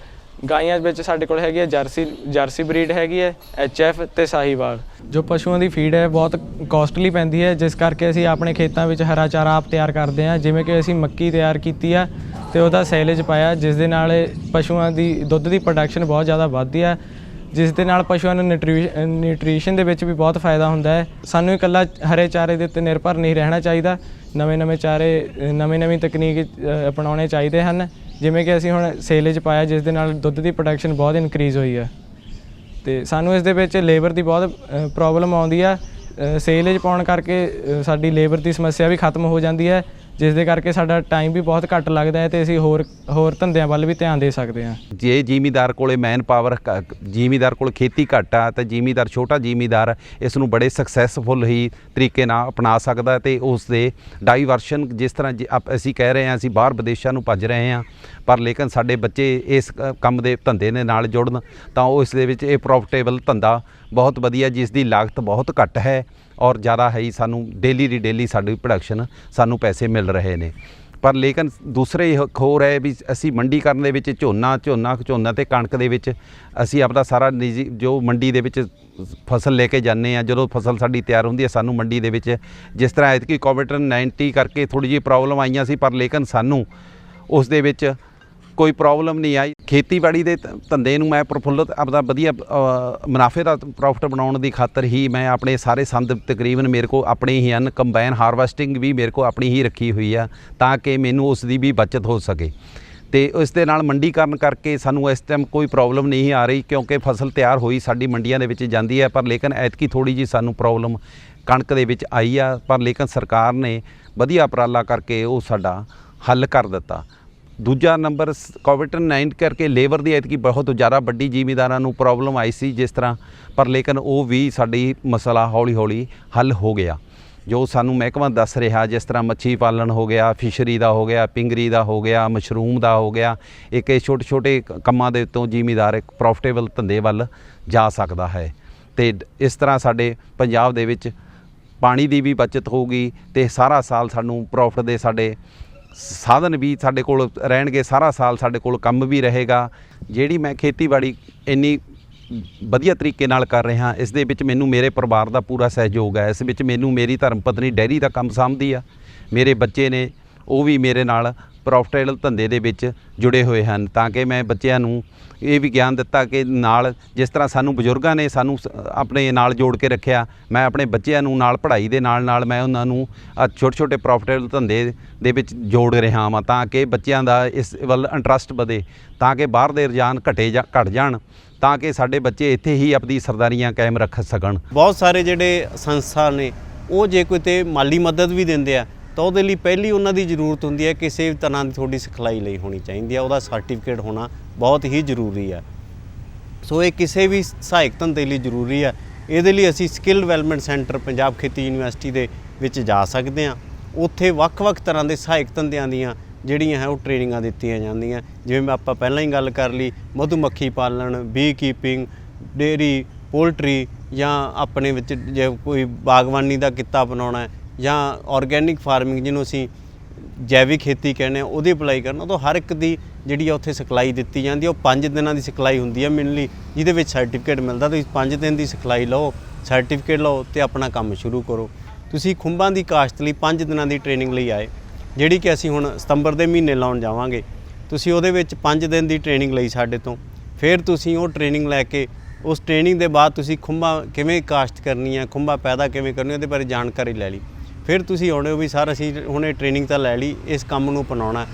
ਗਾਈਆਂ ਵਿੱਚ ਸਾਡੇ ਕੋਲ ਹੈਗੀ ਹੈ ਜਰਸੀ ਜਰਸੀ ਬਰੀਡ ਹੈਗੀ ਹੈ, ਐਚਐਫ ਤੇ ਸਾਹੀਵਾਲ। ਜੋ ਪਸ਼ੂਆਂ ਦੀ ਫੀਡ ਹੈ, ਬਹੁਤ ਕਾਸਟਲੀ ਪੈਂਦੀ ਹੈ, ਜਿਸ ਕਰਕੇ ਅਸੀਂ ਆਪਣੇ ਖੇਤਾਂ ਵਿੱਚ ਹਰਾ ਚਾਰਾ ਆਪ ਤਿਆਰ ਕਰਦੇ ਹਾਂ। ਜਿਵੇਂ ਕਿ ਅਸੀਂ ਮੱਕੀ ਤਿਆਰ ਕੀਤੀ ਆ ਤੇ ਉਹਦਾ ਸੈਲੇਜ ਪਾਇਆ, ਜਿਸ ਦੇ ਨਾਲ ਪਸ਼ੂਆਂ ਦੀ, ਦੁੱਧ ਦੀ ਪ੍ਰੋਡਕਸ਼ਨ ਬਹੁਤ ਜ਼ਿਆਦਾ ਵੱਧਦੀ ਹੈ ਜਿਸ ਦੇ ਨਾਲ ਪਸ਼ੂਆਂ ਨੂੰ ਨਿਊਟ੍ਰੀਸ਼ਨ ਦੇ ਵਿੱਚ ਵੀ ਬਹੁਤ ਫਾਇਦਾ ਹੁੰਦਾ ਹੈ। ਸਾਨੂੰ ਇਕੱਲਾ ਹਰੇ ਚਾਰੇ ਦੇ ਉੱਤੇ ਨਿਰਭਰ ਨਹੀਂ ਰਹਿਣਾ ਚਾਹੀਦਾ। ਨਵੇਂ ਨਵੇਂ ਚਾਰੇ ਨਵੇਂ ਨਵੀਂ ਤਕਨੀਕ ਅਪਣਾਉਣੇ ਚਾਹੀਦੇ ਹਨ। ਜਿਵੇਂ ਕਿ ਅਸੀਂ ਹੁਣ ਸੇਲੇਜ ਪਾਇਆ, ਜਿਸ ਦੇ ਨਾਲ ਦੁੱਧ ਦੀ ਪ੍ਰੋਡਕਸ਼ਨ ਬਹੁਤ ਇਨਕਰੀਜ਼ ਹੋਈ ਹੈ। ਤੇ ਸਾਨੂੰ ਇਸ ਦੇ ਵਿੱਚ ਲੇਬਰ ਦੀ ਬਹੁਤ ਪ੍ਰੋਬਲਮ ਆਉਂਦੀ ਆ। ਸੇਲੇਜ ਪਾਉਣ ਕਰਕੇ ਸਾਡੀ ਲੇਬਰ ਦੀ ਸਮੱਸਿਆ ਵੀ ਖਤਮ ਹੋ ਜਾਂਦੀ ਹੈ। ਜਿਸ ਦੇ ਕਰਕੇ ਸਾਡਾ ਟਾਈਮ ਵੀ ਬਹੁਤ ਘੱਟ ਲੱਗਦਾ ਹੈ ਤੇ ਅਸੀਂ ਹੋਰ ਹੋਰ ਧੰਦਿਆਂ ਵੱਲ ਵੀ ਧਿਆਨ ਦੇ ਸਕਦੇ ਹਾਂ।
ਜੇ ਜ਼ਿਮੀਦਾਰ ਕੋਲੇ ਮੈਨ ਪਾਵਰ ਜ਼ਿਮੀਦਾਰ ਕੋਲ ਖੇਤੀ ਘੱਟ ਆ, ਤਾਂ ਜ਼ਿਮੀਦਾਰ, ਛੋਟਾ ਜ਼ਿਮੀਦਾਰ ਇਸ ਨੂੰ ਬੜੇ ਸਕਸੈਸਫੁਲ ਹੀ ਤਰੀਕੇ ਨਾਲ ਅਪਣਾ ਸਕਦਾ ਹੈ ਤੇ ਉਸ ਦੇ ਡਾਈਵਰਸ਼ਨ ਜਿਸ ਤਰ੍ਹਾਂ ਜੇ ਅਸੀਂ ਕਹਿ ਰਹੇ ਹਾਂ, ਅਸੀਂ ਬਾਹਰ ਵਿਦੇਸ਼ਾਂ ਨੂੰ ਭੱਜ ਰਹੇ ਹਾਂ, ਪਰ ਲੇਕਿਨ ਸਾਡੇ ਬੱਚੇ ਇਸ ਕੰਮ ਦੇ ਧੰਦੇ ਦੇ ਨਾਲ ਜੁੜਨ, ਤਾਂ ਉਹ ਇਸ ਦੇ ਵਿੱਚ ਇਹ ਪ੍ਰੋਫਿਟੇਬਲ ਧੰਦਾ ਬਹੁਤ ਵਧੀਆ, ਜਿਸ ਦੀ ਲਾਗਤ ਬਹੁਤ ਘੱਟ ਹੈ। ਔਰ ਜ਼ਿਆਦਾ ਹੈ ਹੀ ਸਾਨੂੰ ਡੇਲੀ ਦੀ ਡੇਲੀ ਸਾਡੀ ਪ੍ਰੋਡਕਸ਼ਨ ਸਾਨੂੰ ਪੈਸੇ ਮਿਲ ਰਹੇ ਨੇ। ਪਰ ਲੇਕਿਨ ਦੂਸਰੇ ਇਹ ਖੋਰ ਹੈ ਵੀ ਅਸੀਂ ਮੰਡੀਕਰਨ ਦੇ ਵਿੱਚ ਝੋਨਾ ਝੋਨਾ ਝੋਨਾ ਤੇ ਕਣਕ ਦੇ ਵਿੱਚ ਅਸੀਂ ਆਪਦਾ ਸਾਰਾ ਨਿੱਜੀ ਜੋ ਮੰਡੀ ਦੇ ਵਿੱਚ ਫਸਲ ਲੈ ਕੇ ਜਾਂਦੇ ਆ ਜਦੋਂ ਫਸਲ ਸਾਡੀ ਤਿਆਰ ਹੁੰਦੀ ਹੈ ਸਾਨੂੰ ਮੰਡੀ ਦੇ ਵਿੱਚ ਜਿਸ ਤਰ੍ਹਾਂ ਐਤਕੀ ਕੋਵਿਡ 19 ਕਰਕੇ ਥੋੜੀ ਜਿਹੀ ਪ੍ਰੋਬਲਮ ਆਈਆਂ ਸੀ, ਪਰ ਲੇਕਿਨ ਸਾਨੂੰ ਉਸ ਦੇ ਵਿੱਚ ਕੋਈ ਪ੍ਰੋਬਲਮ ਨਹੀਂ ਆਈ। ਖੇਤੀਬਾੜੀ ਦੇ ਧੰਦੇ ਨੂੰ ਮੈਂ ਪ੍ਰਫੁੱਲਤ, ਆਪਦਾ ਵਧੀਆ ਮੁਨਾਫੇ ਦਾ ਪ੍ਰੋਫਿਟ ਬਣਾਉਣ ਦੀ ਖਾਤਰ ਹੀ ਮੈਂ ਆਪਣੇ ਸਾਰੇ ਸੰਦ ਤਕਰੀਬਨ ਮੇਰੇ ਕੋ ਆਪਣੇ ਹੀ ਹਨ। ਕੰਬਾਈਨ ਹਾਰਵੈਸਟਿੰਗ ਵੀ ਮੇਰੇ ਕੋ ਆਪਣੀ ਹੀ ਰੱਖੀ ਹੋਈ ਆ ਤਾਂ ਕਿ ਮੈਨੂੰ ਉਸ ਦੀ ਵੀ ਬਚਤ ਹੋ ਸਕੇ। ਤੇ ਇਸ ਦੇ ਨਾਲ ਮੰਡੀਕਰਨ ਕਰਕੇ ਸਾਨੂੰ ਇਸ ਟਾਈਮ ਕੋਈ ਪ੍ਰੋਬਲਮ ਨਹੀਂ ਆ ਰਹੀ ਕਿਉਂਕਿ ਫਸਲ ਤਿਆਰ ਹੋਈ ਸਾਡੀ ਮੰਡੀਆਂ ਦੇ ਵਿੱਚ ਜਾਂਦੀ ਹੈ, ਪਰ ਲੇਕਿਨ ਐਤਕੀ ਥੋੜੀ ਜੀ ਸਾਨੂੰ ਪ੍ਰੋਬਲਮ ਕਣਕ ਦੇ ਵਿੱਚ ਆਈ ਆ, ਪਰ ਲੇਕਿਨ ਸਰਕਾਰ ਨੇ ਵਧੀਆ ਉਪਰਾਲਾ ਕਰਕੇ ਉਹ ਸਾਡਾ ਹੱਲ ਕਰ ਦਿੱਤਾ। ਦੂਜਾ ਨੰਬਰ ਕੋਵਿਡ 19 ਕਰਕੇ ਲੇਬਰ ਦੀ ਐਤਕੀ ਬਹੁਤ ਜ਼ਿਆਦਾ ਵੱਡੀ ਜ਼ਿਮੀਦਾਰਾਂ ਨੂੰ ਪ੍ਰੋਬਲਮ ਆਈ ਸੀ ਜਿਸ ਤਰ੍ਹਾਂ, ਪਰ ਲੇਕਿਨ ਉਹ ਵੀ ਸਾਡੀ ਮਸਲਾ ਹੌਲੀ ਹੌਲੀ ਹੱਲ ਹੋ ਗਿਆ। ਜੋ ਸਾਨੂੰ ਮਹਿਕਮਾ ਦੱਸ ਰਿਹਾ, ਜਿਸ ਤਰ੍ਹਾਂ ਮੱਛੀ ਪਾਲਣ ਹੋ ਗਿਆ, ਫਿਸ਼ਰੀ ਦਾ ਹੋ ਗਿਆ, ਪਿੰਗਰੀ ਦਾ ਹੋ ਗਿਆ, ਮਸ਼ਰੂਮ ਦਾ ਹੋ ਗਿਆ ਇੱਕ ਇਹ ਛੋਟੇ ਛੋਟੇ ਕੰਮਾਂ ਦੇ ਤੋਂ ਜ਼ਿਮੀਦਾਰ ਇੱਕ ਪ੍ਰੋਫਿਟੇਬਲ ਧੰਦੇ ਵੱਲ ਜਾ ਸਕਦਾ ਹੈ। ਤੇ ਇਸ ਤਰ੍ਹਾਂ ਸਾਡੇ ਪੰਜਾਬ ਦੇ ਵਿੱਚ ਪਾਣੀ ਦੀ ਵੀ ਬਚਤ ਹੋਊਗੀ ਤੇ ਸਾਰਾ ਸਾਲ ਸਾਨੂੰ ਪ੍ਰੋਫਿਟ ਦੇ ਸਾਡੇ ਸਾਧਨ ਵੀ ਸਾਡੇ ਕੋਲ ਰਹਿਣਗੇ, ਸਾਰਾ ਸਾਲ ਸਾਡੇ ਕੋਲ ਕੰਮ ਵੀ ਰਹੇਗਾ। ਜਿਹੜੀ ਮੈਂ ਖੇਤੀਬਾੜੀ ਇੰਨੀ ਵਧੀਆ ਤਰੀਕੇ ਨਾਲ ਕਰ ਰਿਹਾ, ਇਸ ਦੇ ਵਿੱਚ ਮੈਨੂੰ ਮੇਰੇ ਪਰਿਵਾਰ ਦਾ ਪੂਰਾ ਸਹਿਯੋਗ ਹੈ। ਇਸ ਵਿੱਚ ਮੈਨੂੰ ਮੇਰੀ ਧਰਮ ਪਤਨੀ ਡੈਰੀ ਦਾ ਕੰਮ ਸਾਂਭਦੀ ਆ। ਮੇਰੇ ਬੱਚੇ ਨੇ, ਉਹ ਵੀ ਮੇਰੇ ਨਾਲ ਪ੍ਰੋਫਿਟੇਬਲ ਧੰਦੇ ਦੇ ਵਿੱਚ ਜੁੜੇ ਹੋਏ ਹਨ ਤਾਂ ਕਿ ਮੈਂ ਬੱਚਿਆਂ ਨੂੰ ਇਹ ਵੀ ਗਿਆਨ ਦਿੱਤਾ ਕਿ ਨਾਲ ਜਿਸ ਤਰ੍ਹਾਂ ਸਾਨੂੰ ਬਜ਼ੁਰਗਾਂ ਨੇ ਸਾਨੂੰ ਸ- ਆਪਣੇ ਨਾਲ ਜੋੜ ਕੇ ਰੱਖਿਆ, ਮੈਂ ਆਪਣੇ ਬੱਚਿਆਂ ਨੂੰ ਨਾਲ ਪੜ੍ਹਾਈ ਦੇ ਨਾਲ ਨਾਲ ਮੈਂ ਉਹਨਾਂ ਨੂੰ ਛੋਟੇ ਛੋਟੇ ਪ੍ਰੋਫਿਟੇਬਲ ਧੰਦੇ ਦੇ ਵਿੱਚ ਜੋੜ ਰਿਹਾ ਹਾਂ ਤਾਂ ਕਿ ਬੱਚਿਆਂ ਦਾ ਇਸ ਵੱਲ ਇੰਟਰਸਟ ਵਧੇ, ਤਾਂ ਕਿ ਬਾਹਰ ਦੇ ਰੁਝਾਨ ਘਟੇ ਜਾਂ ਘਟ ਜਾਣ, ਤਾਂ ਕਿ ਸਾਡੇ ਬੱਚੇ ਇੱਥੇ ਹੀ ਆਪਣੀ ਸਰਦਾਰੀਆਂ ਕਾਇਮ ਰੱਖ ਸਕਣ।
ਬਹੁਤ ਸਾਰੇ ਜਿਹੜੇ ਸੰਸਥਾ ਨੇ, ਉਹ ਜੇ ਕੋਈ ਤੇ ਮਾਲੀ ਮਦਦ ਵੀ ਦਿੰਦੇ ਆ ਤਾਂ ਉਹਦੇ ਲਈ ਪਹਿਲੀ ਉਹਨਾਂ ਦੀ ਜ਼ਰੂਰਤ ਹੁੰਦੀ ਹੈ ਕਿਸੇ ਵੀ ਤਰ੍ਹਾਂ ਦੀ ਤੁਹਾਡੀ ਸਿਖਲਾਈ ਲਈ ਹੋਣੀ ਚਾਹੀਦੀ ਹੈ, ਉਹਦਾ ਸਰਟੀਫਿਕੇਟ ਹੋਣਾ ਬਹੁਤ ਹੀ ਜ਼ਰੂਰੀ ਹੈ। ਸੋ ਇਹ ਕਿਸੇ ਵੀ ਸਹਾਇਕ ਧੰਦੇ ਲਈ ਜ਼ਰੂਰੀ ਹੈ। ਇਹਦੇ ਲਈ ਅਸੀਂ ਸਕਿੱਲ ਡਿਵੈਲਪਮੈਂਟ ਸੈਂਟਰ ਪੰਜਾਬ ਖੇਤੀ ਯੂਨੀਵਰਸਿਟੀ ਦੇ ਵਿੱਚ ਜਾ ਸਕਦੇ ਹਾਂ। ਉੱਥੇ ਵੱਖ-ਵੱਖ ਤਰ੍ਹਾਂ ਦੇ ਸਹਾਇਕ ਧੰਦਿਆਂ ਦੀਆਂ ਜਿਹੜੀਆਂ ਹੈ, ਉਹ ਟ੍ਰੇਨਿੰਗਾਂ ਦਿੱਤੀਆਂ ਜਾਂਦੀਆਂ। ਜਿਵੇਂ ਆਪਾਂ ਪਹਿਲਾਂ ਹੀ ਗੱਲ ਕਰ ਲਈ, ਮਧੂਮੱਖੀ ਪਾਲਣ ਬੀ ਕੀਪਿੰਗ ਡੇਰੀ ਪੋਲਟਰੀ ਜਾਂ ਆਪਣੇ ਵਿੱਚ ਜੇ ਕੋਈ ਬਾਗਬਾਨੀ ਦਾ ਕਿੱਤਾ ਬਣਾਉਣਾ ਹੈ ਜਾਂ ਆਰਗੈਨਿਕ ਫਾਰਮਿੰਗ ਜਿਹਨੂੰ ਅਸੀਂ ਜੈਵਿਕ ਖੇਤੀ ਕਹਿੰਦੇ ਆ ਉਹਦੀ ਅਪਲਾਈ ਕਰਨਾ, ਤਾਂ ਹਰ ਇੱਕ ਦੀ ਜਿਹੜੀ ਆ ਉੱਥੇ ਸਿਖਲਾਈ ਦਿੱਤੀ ਜਾਂਦੀ ਆ, ਉਹ 5 ਦਿਨਾਂ ਦੀ ਸਿਖਲਾਈ ਹੁੰਦੀ ਆ ਮਿਲਣੀ ਜਿਹਦੇ ਵਿੱਚ ਸਰਟੀਫਿਕੇਟ ਮਿਲਦਾ, ਤੁਸੀਂ 5 ਦਿਨ ਦੀ ਸਿਖਲਾਈ ਲਓ ਸਰਟੀਫਿਕੇਟ ਲਓ ਤੇ ਆਪਣਾ ਕੰਮ ਸ਼ੁਰੂ ਕਰੋ। ਤੁਸੀਂ ਖੁੰਬਾਂ ਦੀ ਕਾਸ਼ਤ ਲਈ 5 ਦਿਨਾਂ ਦੀ ਟ੍ਰੇਨਿੰਗ ਲਈ ਆਏ, ਜਿਹੜੀ ਕਿ ਅਸੀਂ ਹੁਣ ਸਤੰਬਰ ਦੇ ਮਹੀਨੇ ਲਾਉਣ ਜਾਵਾਂਗੇ। ਤੁਸੀਂ ਉਹਦੇ ਵਿੱਚ 5 ਦਿਨ ਦੀ ਟ੍ਰੇਨਿੰਗ ਲਈ ਸਾਡੇ ਤੋਂ, ਫਿਰ ਤੁਸੀਂ ਉਹ ਟ੍ਰੇਨਿੰਗ ਲੈ ਕੇ, ਉਸ ਟ੍ਰੇਨਿੰਗ ਦੇ ਬਾਅਦ ਤੁਸੀਂ ਖੁੰਬਾਂ ਕਿਵੇਂ ਕਾਸ਼ਤ ਕਰਨੀ ਹੈ ਖੁੰਬਾਂ ਪੈਦਾ ਕਿਵੇਂ ਕਰਨੀ ਉਹਦੇ ਬਾਰੇ ਜਾਣਕਾਰੀ ਲੈ ਲਈ। ਫਿਰ ਤੁਸੀਂ ਆਉਣੇ ਹੋ ਵੀ ਸਰ ਅਸੀਂ ਹੁਣੇ ਟ੍ਰੇਨਿੰਗ ਤਾਂ ਲੈ ਲਈ, ਇਸ ਕੰਮ ਨੂੰ ਅਪਣਾਉਣਾ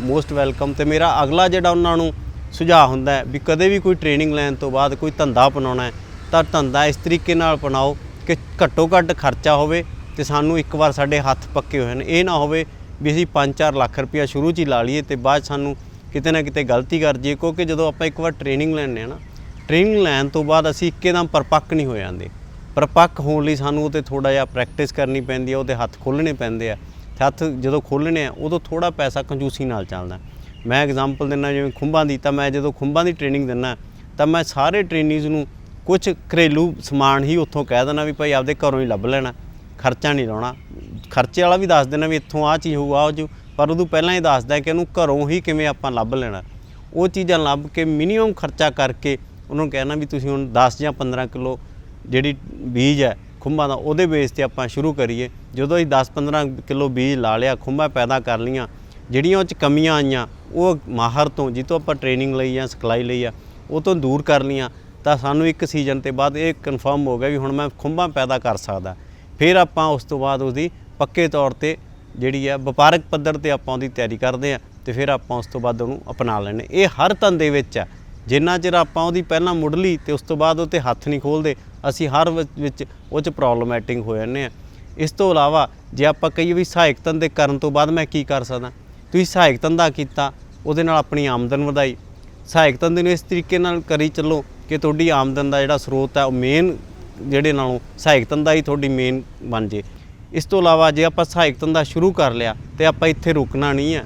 ਮੋਸਟ ਵੈਲਕਮ ਤੇ ਮੇਰਾ ਅਗਲਾ ਜਿਹੜਾ ਉਹਨਾਂ ਨੂੰ ਸੁਝਾਅ ਹੁੰਦਾ ਹੈ ਵੀ ਕਦੇ ਵੀ ਕੋਈ ਟ੍ਰੇਨਿੰਗ ਲੈਣ ਤੋਂ ਬਾਅਦ ਕੋਈ ਧੰਦਾ ਅਪਣਾਉਣਾ ਹੈ, ਤਾਂ ਧੰਦਾ ਇਸ ਤਰੀਕੇ ਨਾਲ ਅਪਣਾਓ ਕਿ ਘੱਟੋ ਘੱਟ ਖਰਚਾ ਹੋਵੇ ਤੇ ਸਾਨੂੰ ਇੱਕ ਵਾਰ ਸਾਡੇ ਹੱਥ ਪੱਕੇ ਹੋਏ ਨੇ ਇਹ ਨਾ ਹੋਵੇ ਵੀ ਅਸੀਂ 5-4 ਲੱਖ ਰੁਪਇਆ ਸ਼ੁਰੂ 'ਚ ਹੀ ਲਾ ਲਈਏ ਤੇ ਬਾਅਦ 'ਚ ਸਾਨੂੰ ਕਿਤੇ ਨਾ ਕਿਤੇ ਗਲਤੀ ਕਰ ਜਾਈਏ, ਕਿਉਂਕਿ ਜਦੋਂ ਆਪਾਂ ਇੱਕ ਵਾਰ ਟ੍ਰੇਨਿੰਗ ਲੈਂਦੇ ਆ ਨਾ ਟ੍ਰੇਨਿੰਗ ਲੈਣ ਤੋਂ ਬਾਅਦ ਅਸੀਂ ਇੱਕਦਮ ਪਰਪੱਕ ਨਹੀਂ ਹੋ ਜਾਂਦੇ। ਪਰਪੱਕ ਹੋਣ ਲਈ ਸਾਨੂੰ ਉਹ ਤੇ ਥੋੜਾ ਜਿਹਾ ਪ੍ਰੈਕਟਿਸ ਕਰਨੀ ਪੈਂਦੀ ਆ ਉਹਦੇ ਹੱਥ ਖੋਲ੍ਹਣੇ ਪੈਂਦੇ ਆ। ਤੇ ਹੱਥ ਜਦੋਂ ਖੋਲ੍ਹਣੇ ਆ, ਉਦੋਂ ਥੋੜਾ ਪੈਸਾ ਕੰਜੂਸੀ ਨਾਲ ਚੱਲਦਾ। ਮੈਂ ਐਗਜ਼ਾਮਪਲ ਦਿੰਦਾ, ਜਿਵੇਂ ਖੁੰਬਾਂ ਦੀ, ਤਾਂ ਮੈਂ ਜਦੋਂ ਖੁੰਬਾਂ ਦੀ ਟ੍ਰੇਨਿੰਗ ਦਿੰਦਾ, ਤਾਂ ਮੈਂ ਸਾਰੇ ਟ੍ਰੇਨੀਜ਼ ਨੂੰ ਕੁਝ ਘਰੇਲੂ ਸਮਾਨ ਹੀ ਉੱਥੋਂ ਕਹਿ ਦੇਣਾ ਵੀ ਭਾਈ ਆਪਦੇ ਘਰੋਂ ਹੀ ਲੱਭ ਲੈਣਾ, ਖਰਚਾ ਨਹੀਂ ਲਾਉਣਾ। ਖਰਚੇ ਵਾਲਾ ਵੀ ਦੱਸ ਦੇਣਾ ਵੀ ਇੱਥੋਂ ਆਹ ਚੀਜ਼ ਹੋਊ, ਆਹ ਜੋ ਪਰ ਉਦੋਂ ਪਹਿਲਾਂ ਹੀ ਦੱਸਦਾ ਕਿ ਇਹਨੂੰ ਘਰੋਂ ਹੀ ਕਿਵੇਂ ਆਪਾਂ ਲੱਭ ਲੈਣਾ। ਉਹ ਚੀਜ਼ਾਂ ਲੱਭ ਕੇ ਮਿਨੀਮਮ ਖਰਚਾ ਕਰਕੇ ਉਹਨਾਂ ਨੂੰ ਕਹਿਣਾ ਵੀ ਤੁਸੀਂ ਹੁਣ 10 ਜਾਂ 15 ਕਿਲੋ ਜਿਹੜੀ ਬੀਜ ਹੈ ਖੁੰਬਾਂ ਦਾ, ਉਹਦੇ ਬੇਸ ਤੇ ਆਪਾਂ ਸ਼ੁਰੂ ਕਰੀਏ। ਜਦੋਂ ਅਸੀਂ 10-15 ਕਿਲੋ ਬੀਜ ਲਾ ਲਿਆ ਖੁੰਬਾਂ ਪੈਦਾ ਕਰ ਲੀਆਂ ਜਿਹੜੀਆਂ ਉਹ ਚ ਕਮੀਆਂ ਆਈਆਂ, ਉਹ ਮਾਹਰ ਤੋਂ ਜਿੱਤੋਂ ਆਪਾਂ ਟ੍ਰੇਨਿੰਗ ਲਈ ਜਾਂ ਸਿਖਲਾਈ ਲਈ ਆ, ਉਹ ਤੋਂ ਦੂਰ ਕਰ ਲੀਆਂ ਤਾਂ ਸਾਨੂੰ ਇੱਕ ਸੀਜ਼ਨ ਤੇ ਬਾਅਦ ਇਹ ਕਨਫਰਮ ਹੋ ਗਿਆ ਵੀ ਹੁਣ ਮੈਂ ਖੁੰਬਾਂ ਪੈਦਾ ਕਰ ਸਕਦਾ। ਫਿਰ ਆਪਾਂ ਉਸ ਤੋਂ ਬਾਅਦ ਉਹਦੀ ਪੱਕੇ ਤੌਰ ਤੇ ਜਿਹੜੀ ਆ, ਵਪਾਰਕ ਪੱਧਰ ਤੇ ਆਪਾਂ ਉਹਦੀ ਤਿਆਰੀ ਕਰਦੇ ਆ, ਤੇ ਫਿਰ ਆਪਾਂ ਉਸ ਤੋਂ ਬਾਅਦ ਉਹਨੂੰ ਅਪਣਾ ਲੈਣੇ ਇਹ ਹਰ ਧੰਦੇ ਵਿੱਚ ਆ। ਜਿੰਨਾ ਚਿਰ ਆਪਾਂ ਉਹਦੀ ਪਹਿਲਾਂ ਮੁੱਢਲੀ ਤੇ ਉਸ ਤੋਂ ਬਾਅਦ ਉਹ ਤੇ ਹੱਥ ਨਹੀਂ ਖੋਲਦੇ, ਅਸੀਂ ਹਰ ਵਿੱਚ ਉਹ ਚ ਪ੍ਰੋਬਲਮੈਟਿਕ ਹੋ ਜਾਂਦੇ ਆ ਇਸ ਤੋਂ ਇਲਾਵਾ ਜੇ ਆਪਾਂ ਕਹੀਏ ਵੀ ਸਹਾਇਕ ਧੰਦੇ ਕਰਨ ਤੋਂ ਬਾਅਦ ਮੈਂ ਕੀ ਕਰ ਸਕਦਾ? ਤੁਸੀਂ ਸਹਾਇਕ ਧੰਦਾ ਕੀਤਾ, ਉਹਦੇ ਨਾਲ ਆਪਣੀ ਆਮਦਨ ਵਧਾਈ। ਸਹਾਇਕ ਧੰਦੇ ਨੂੰ ਇਸ ਤਰੀਕੇ ਨਾਲ ਕਰੀ ਚੱਲੋ ਕਿ ਤੁਹਾਡੀ ਆਮਦਨ ਦਾ ਜਿਹੜਾ ਸਰੋਤ ਹੈ, ਉਹ ਮੇਨ ਜਿਹੜੇ ਨਾਲੋਂ ਸਹਾਇਕ ਧੰਦਾ ਹੀ ਤੁਹਾਡੀ ਮੇਨ ਬਣ ਜੇ। ਇਸ ਤੋਂ ਇਲਾਵਾ ਜੇ ਆਪਾਂ ਸਹਾਇਕ ਧੰਦਾ ਸ਼ੁਰੂ ਕਰ ਲਿਆ ਤੇ ਆਪਾਂ ਇੱਥੇ ਰੁਕਣਾ ਨਹੀਂ ਹੈ।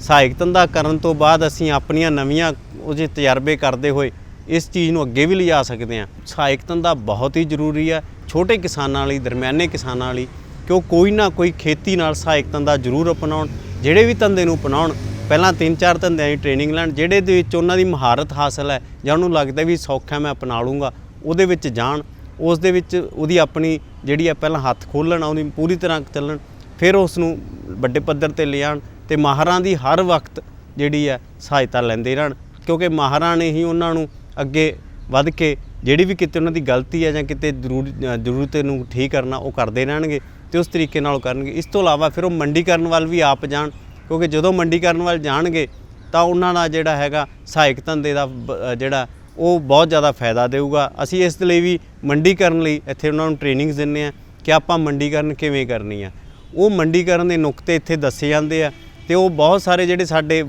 ਸਹਾਇਕ ਧੰਦਾ ਕਰਨ ਤੋਂ ਬਾਅਦ ਅਸੀਂ ਆਪਣੀਆਂ ਨਵੀਆਂ ਉਹਦੇ ਤਜਰਬੇ ਕਰਦੇ ਹੋਏ ਇਸ ਚੀਜ਼ ਨੂੰ ਅੱਗੇ ਵੀ ਲਿਜਾ ਸਕਦੇ ਹਾਂ। ਸਹਾਇਕ ਧੰਦਾ ਬਹੁਤ ਹੀ ਜ਼ਰੂਰੀ ਹੈ। ਛੋਟੇ ਕਿਸਾਨਾਂ ਲਈ, ਦਰਮਿਆਨੇ ਕਿਸਾਨਾਂ ਲਈ ਕਿ ਉਹ ਕੋਈ ਨਾ ਕੋਈ ਖੇਤੀ ਨਾਲ ਸਹਾਇਕ ਧੰਦਾ ਜ਼ਰੂਰ ਅਪਣਾਉਣ, ਜਿਹੜੇ ਵੀ ਧੰਦੇ ਨੂੰ ਅਪਣਾਉਣ। ਪਹਿਲਾਂ ਤਿੰਨ ਚਾਰ ਧੰਦਿਆਂ ਦੀ ਟ੍ਰੇਨਿੰਗ ਲੈਣ, ਜਿਹੜੇ ਦੇ ਵਿੱਚ ਉਹਨਾਂ ਦੀ ਮਹਾਰਤ ਹਾਸਲ ਹੈ ਜਾਂ ਉਹਨੂੰ ਲੱਗਦਾ ਵੀ ਸੌਖਾ ਮੈਂ ਅਪਣਾ ਲੂੰਗਾ, ਉਹਦੇ ਵਿੱਚ ਜਾਣ, ਉਸ ਦੇ ਵਿੱਚ ਉਹਦੀ ਆਪਣੀ ਜਿਹੜੀ ਆ ਪਹਿਲਾਂ ਹੱਥ ਖੋਲ੍ਹਣ ਉਹਦੀ ਪੂਰੀ ਤਰ੍ਹਾਂ ਚੱਲਣ, ਫਿਰ ਉਸ ਨੂੰ ਵੱਡੇ ਪੱਧਰ ਤੇ ਲਿਆਉਣ ਤੇ ਮਾਹਰਾਂ ਦੀ ਹਰ ਵਕਤ ਜਿਹੜੀ ਹੈ ਸਹਾਇਤਾ ਲੈਂਦੇ ਰਹਿਣ, ਕਿਉਂਕਿ ਮਾਹਰਾਂ ਨੇ ਹੀ ਉਹਨਾਂ ਨੂੰ ਅੱਗੇ ਵੱਧ ਕੇ ਜਿਹੜੀ ਵੀ ਕਿਤੇ ਉਹਨਾਂ ਦੀ ਗਲਤੀ ਹੈ ਜਾਂ ਕਿਤੇ ਜ਼ਰੂਰ ਜ਼ਰੂਰਤ ਨੂੰ ਠੀਕ ਕਰਨਾ ਉਹ ਕਰਦੇ ਰਹਿਣਗੇ ਤੇ ਉਸ ਤਰੀਕੇ ਨਾਲ ਉਹ ਕਰਨਗੇ। ਇਸ ਤੋਂ ਇਲਾਵਾ ਫਿਰ ਉਹ ਮੰਡੀਕਰਨ ਵੱਲ ਵੀ ਆਪ ਜਾਣ, ਕਿਉਂਕਿ ਜਦੋਂ ਮੰਡੀਕਰਨ ਵੱਲ ਜਾਣਗੇ ਤਾਂ ਉਹਨਾਂ ਦਾ ਜਿਹੜਾ ਹੈਗਾ ਸਹਾਇਕ ਧੰਦੇ ਦਾ, ਬ- ਜਿਹੜਾ ਉਹ ਬਹੁਤ ਜ਼ਿਆਦਾ ਫਾਇਦਾ ਦੇਊਗਾ। ਅਸੀਂ ਇਸ ਲਈ ਵੀ ਮੰਡੀਕਰਨ ਲਈ ਇੱਥੇ ਉਹਨਾਂ ਨੂੰ ਟ੍ਰੇਨਿੰਗਸ ਦਿੰਨੇ ਆ ਕਿ ਆਪਾਂ ਮੰਡੀਕਰਨ ਕਿਵੇਂ ਕਰਨੀ ਆ। ਉਹ ਮੰਡੀਕਰਨ ਦੇ ਨੁਕਤੇ ਇੱਥੇ ਦੱਸੇ ਜਾਂਦੇ ਆ ਤੇ ਉਹ ਬਹੁਤ ਸਾਰੇ ਜਿਹੜੇ ਸਾਡੇ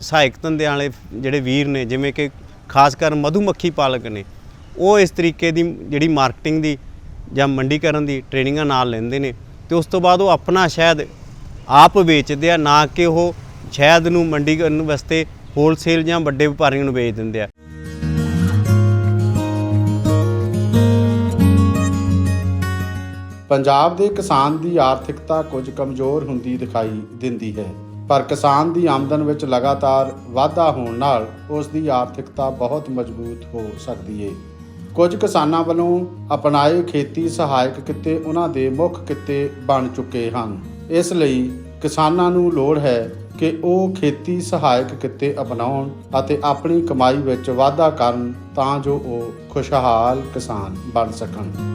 ਸਹਾਇਕ ਧੰਦਿਆਂ ਵਾਲੇ ਜਿਹੜੇ ਵੀਰ ਨੇ, ਜਿਵੇਂ ਕਿ ਖਾਸ ਕਰ ਮਧੂਮੱਖੀ ਪਾਲਕ ਨੇ, ਉਹ ਇਸ ਤਰੀਕੇ ਦੀ ਜਿਹੜੀ ਮਾਰਕੀਟਿੰਗ ਦੀ ਜਾਂ ਮੰਡੀਕਰਨ ਦੀ ਟ੍ਰੇਨਿੰਗਾਂ ਨਾਲ ਲੈਂਦੇ ਨੇ ਤੇ ਉਸ ਤੋਂ ਬਾਅਦ ਉਹ ਆਪਣਾ ਸ਼ਹਿਦ ਆਪ ਵੇਚਦੇ ਆ, ਨਾ ਕਿ ਉਹ ਸ਼ਹਿਦ ਨੂੰ ਮੰਡੀਕਰਨ ਵਾਸਤੇ ਹੋਲਸੇਲ ਜਾਂ ਵੱਡੇ ਵਪਾਰੀਆਂ ਨੂੰ ਵੇਚ ਦਿੰਦੇ ਆ।
ਪੰਜਾਬ ਦੇ ਕਿਸਾਨ ਦੀ ਆਰਥਿਕਤਾ ਕੁਝ ਕਮਜ਼ੋਰ ਹੁੰਦੀ ਦਿਖਾਈ ਦਿੰਦੀ ਹੈ। ਪਰ ਕਿਸਾਨ ਦੀ ਆਮਦਨ ਵਿੱਚ ਲਗਾਤਾਰ ਵਾਧਾ ਹੋਣ ਨਾਲ ਉਸ ਦੀ ਆਰਥਿਕਤਾ ਬਹੁਤ ਮਜ਼ਬੂਤ ਹੋ ਸਕਦੀ ਏ। ਕੁਝ ਕਿਸਾਨਾਂ ਵੱਲੋਂ ਅਪਣਾਏ ਖੇਤੀ ਸਹਾਇਕ ਕਿੱਤੇ ਉਹਨਾਂ ਦੇ ਮੁੱਖ ਕਿੱਤੇ ਬਣ ਚੁੱਕੇ ਹਨ। ਇਸ ਲਈ ਕਿਸਾਨਾਂ ਨੂੰ ਲੋੜ ਹੈ ਕਿ ਉਹ ਖੇਤੀ ਸਹਾਇਕ ਕਿੱਤੇ ਅਪਣਾਉਣ ਅਤੇ ਆਪਣੀ ਕਮਾਈ ਵਿੱਚ ਵਾਧਾ ਕਰਨ ਤਾਂ ਜੋ ਉਹ ਖੁਸ਼ਹਾਲ ਕਿਸਾਨ ਬਣ ਸਕਣ।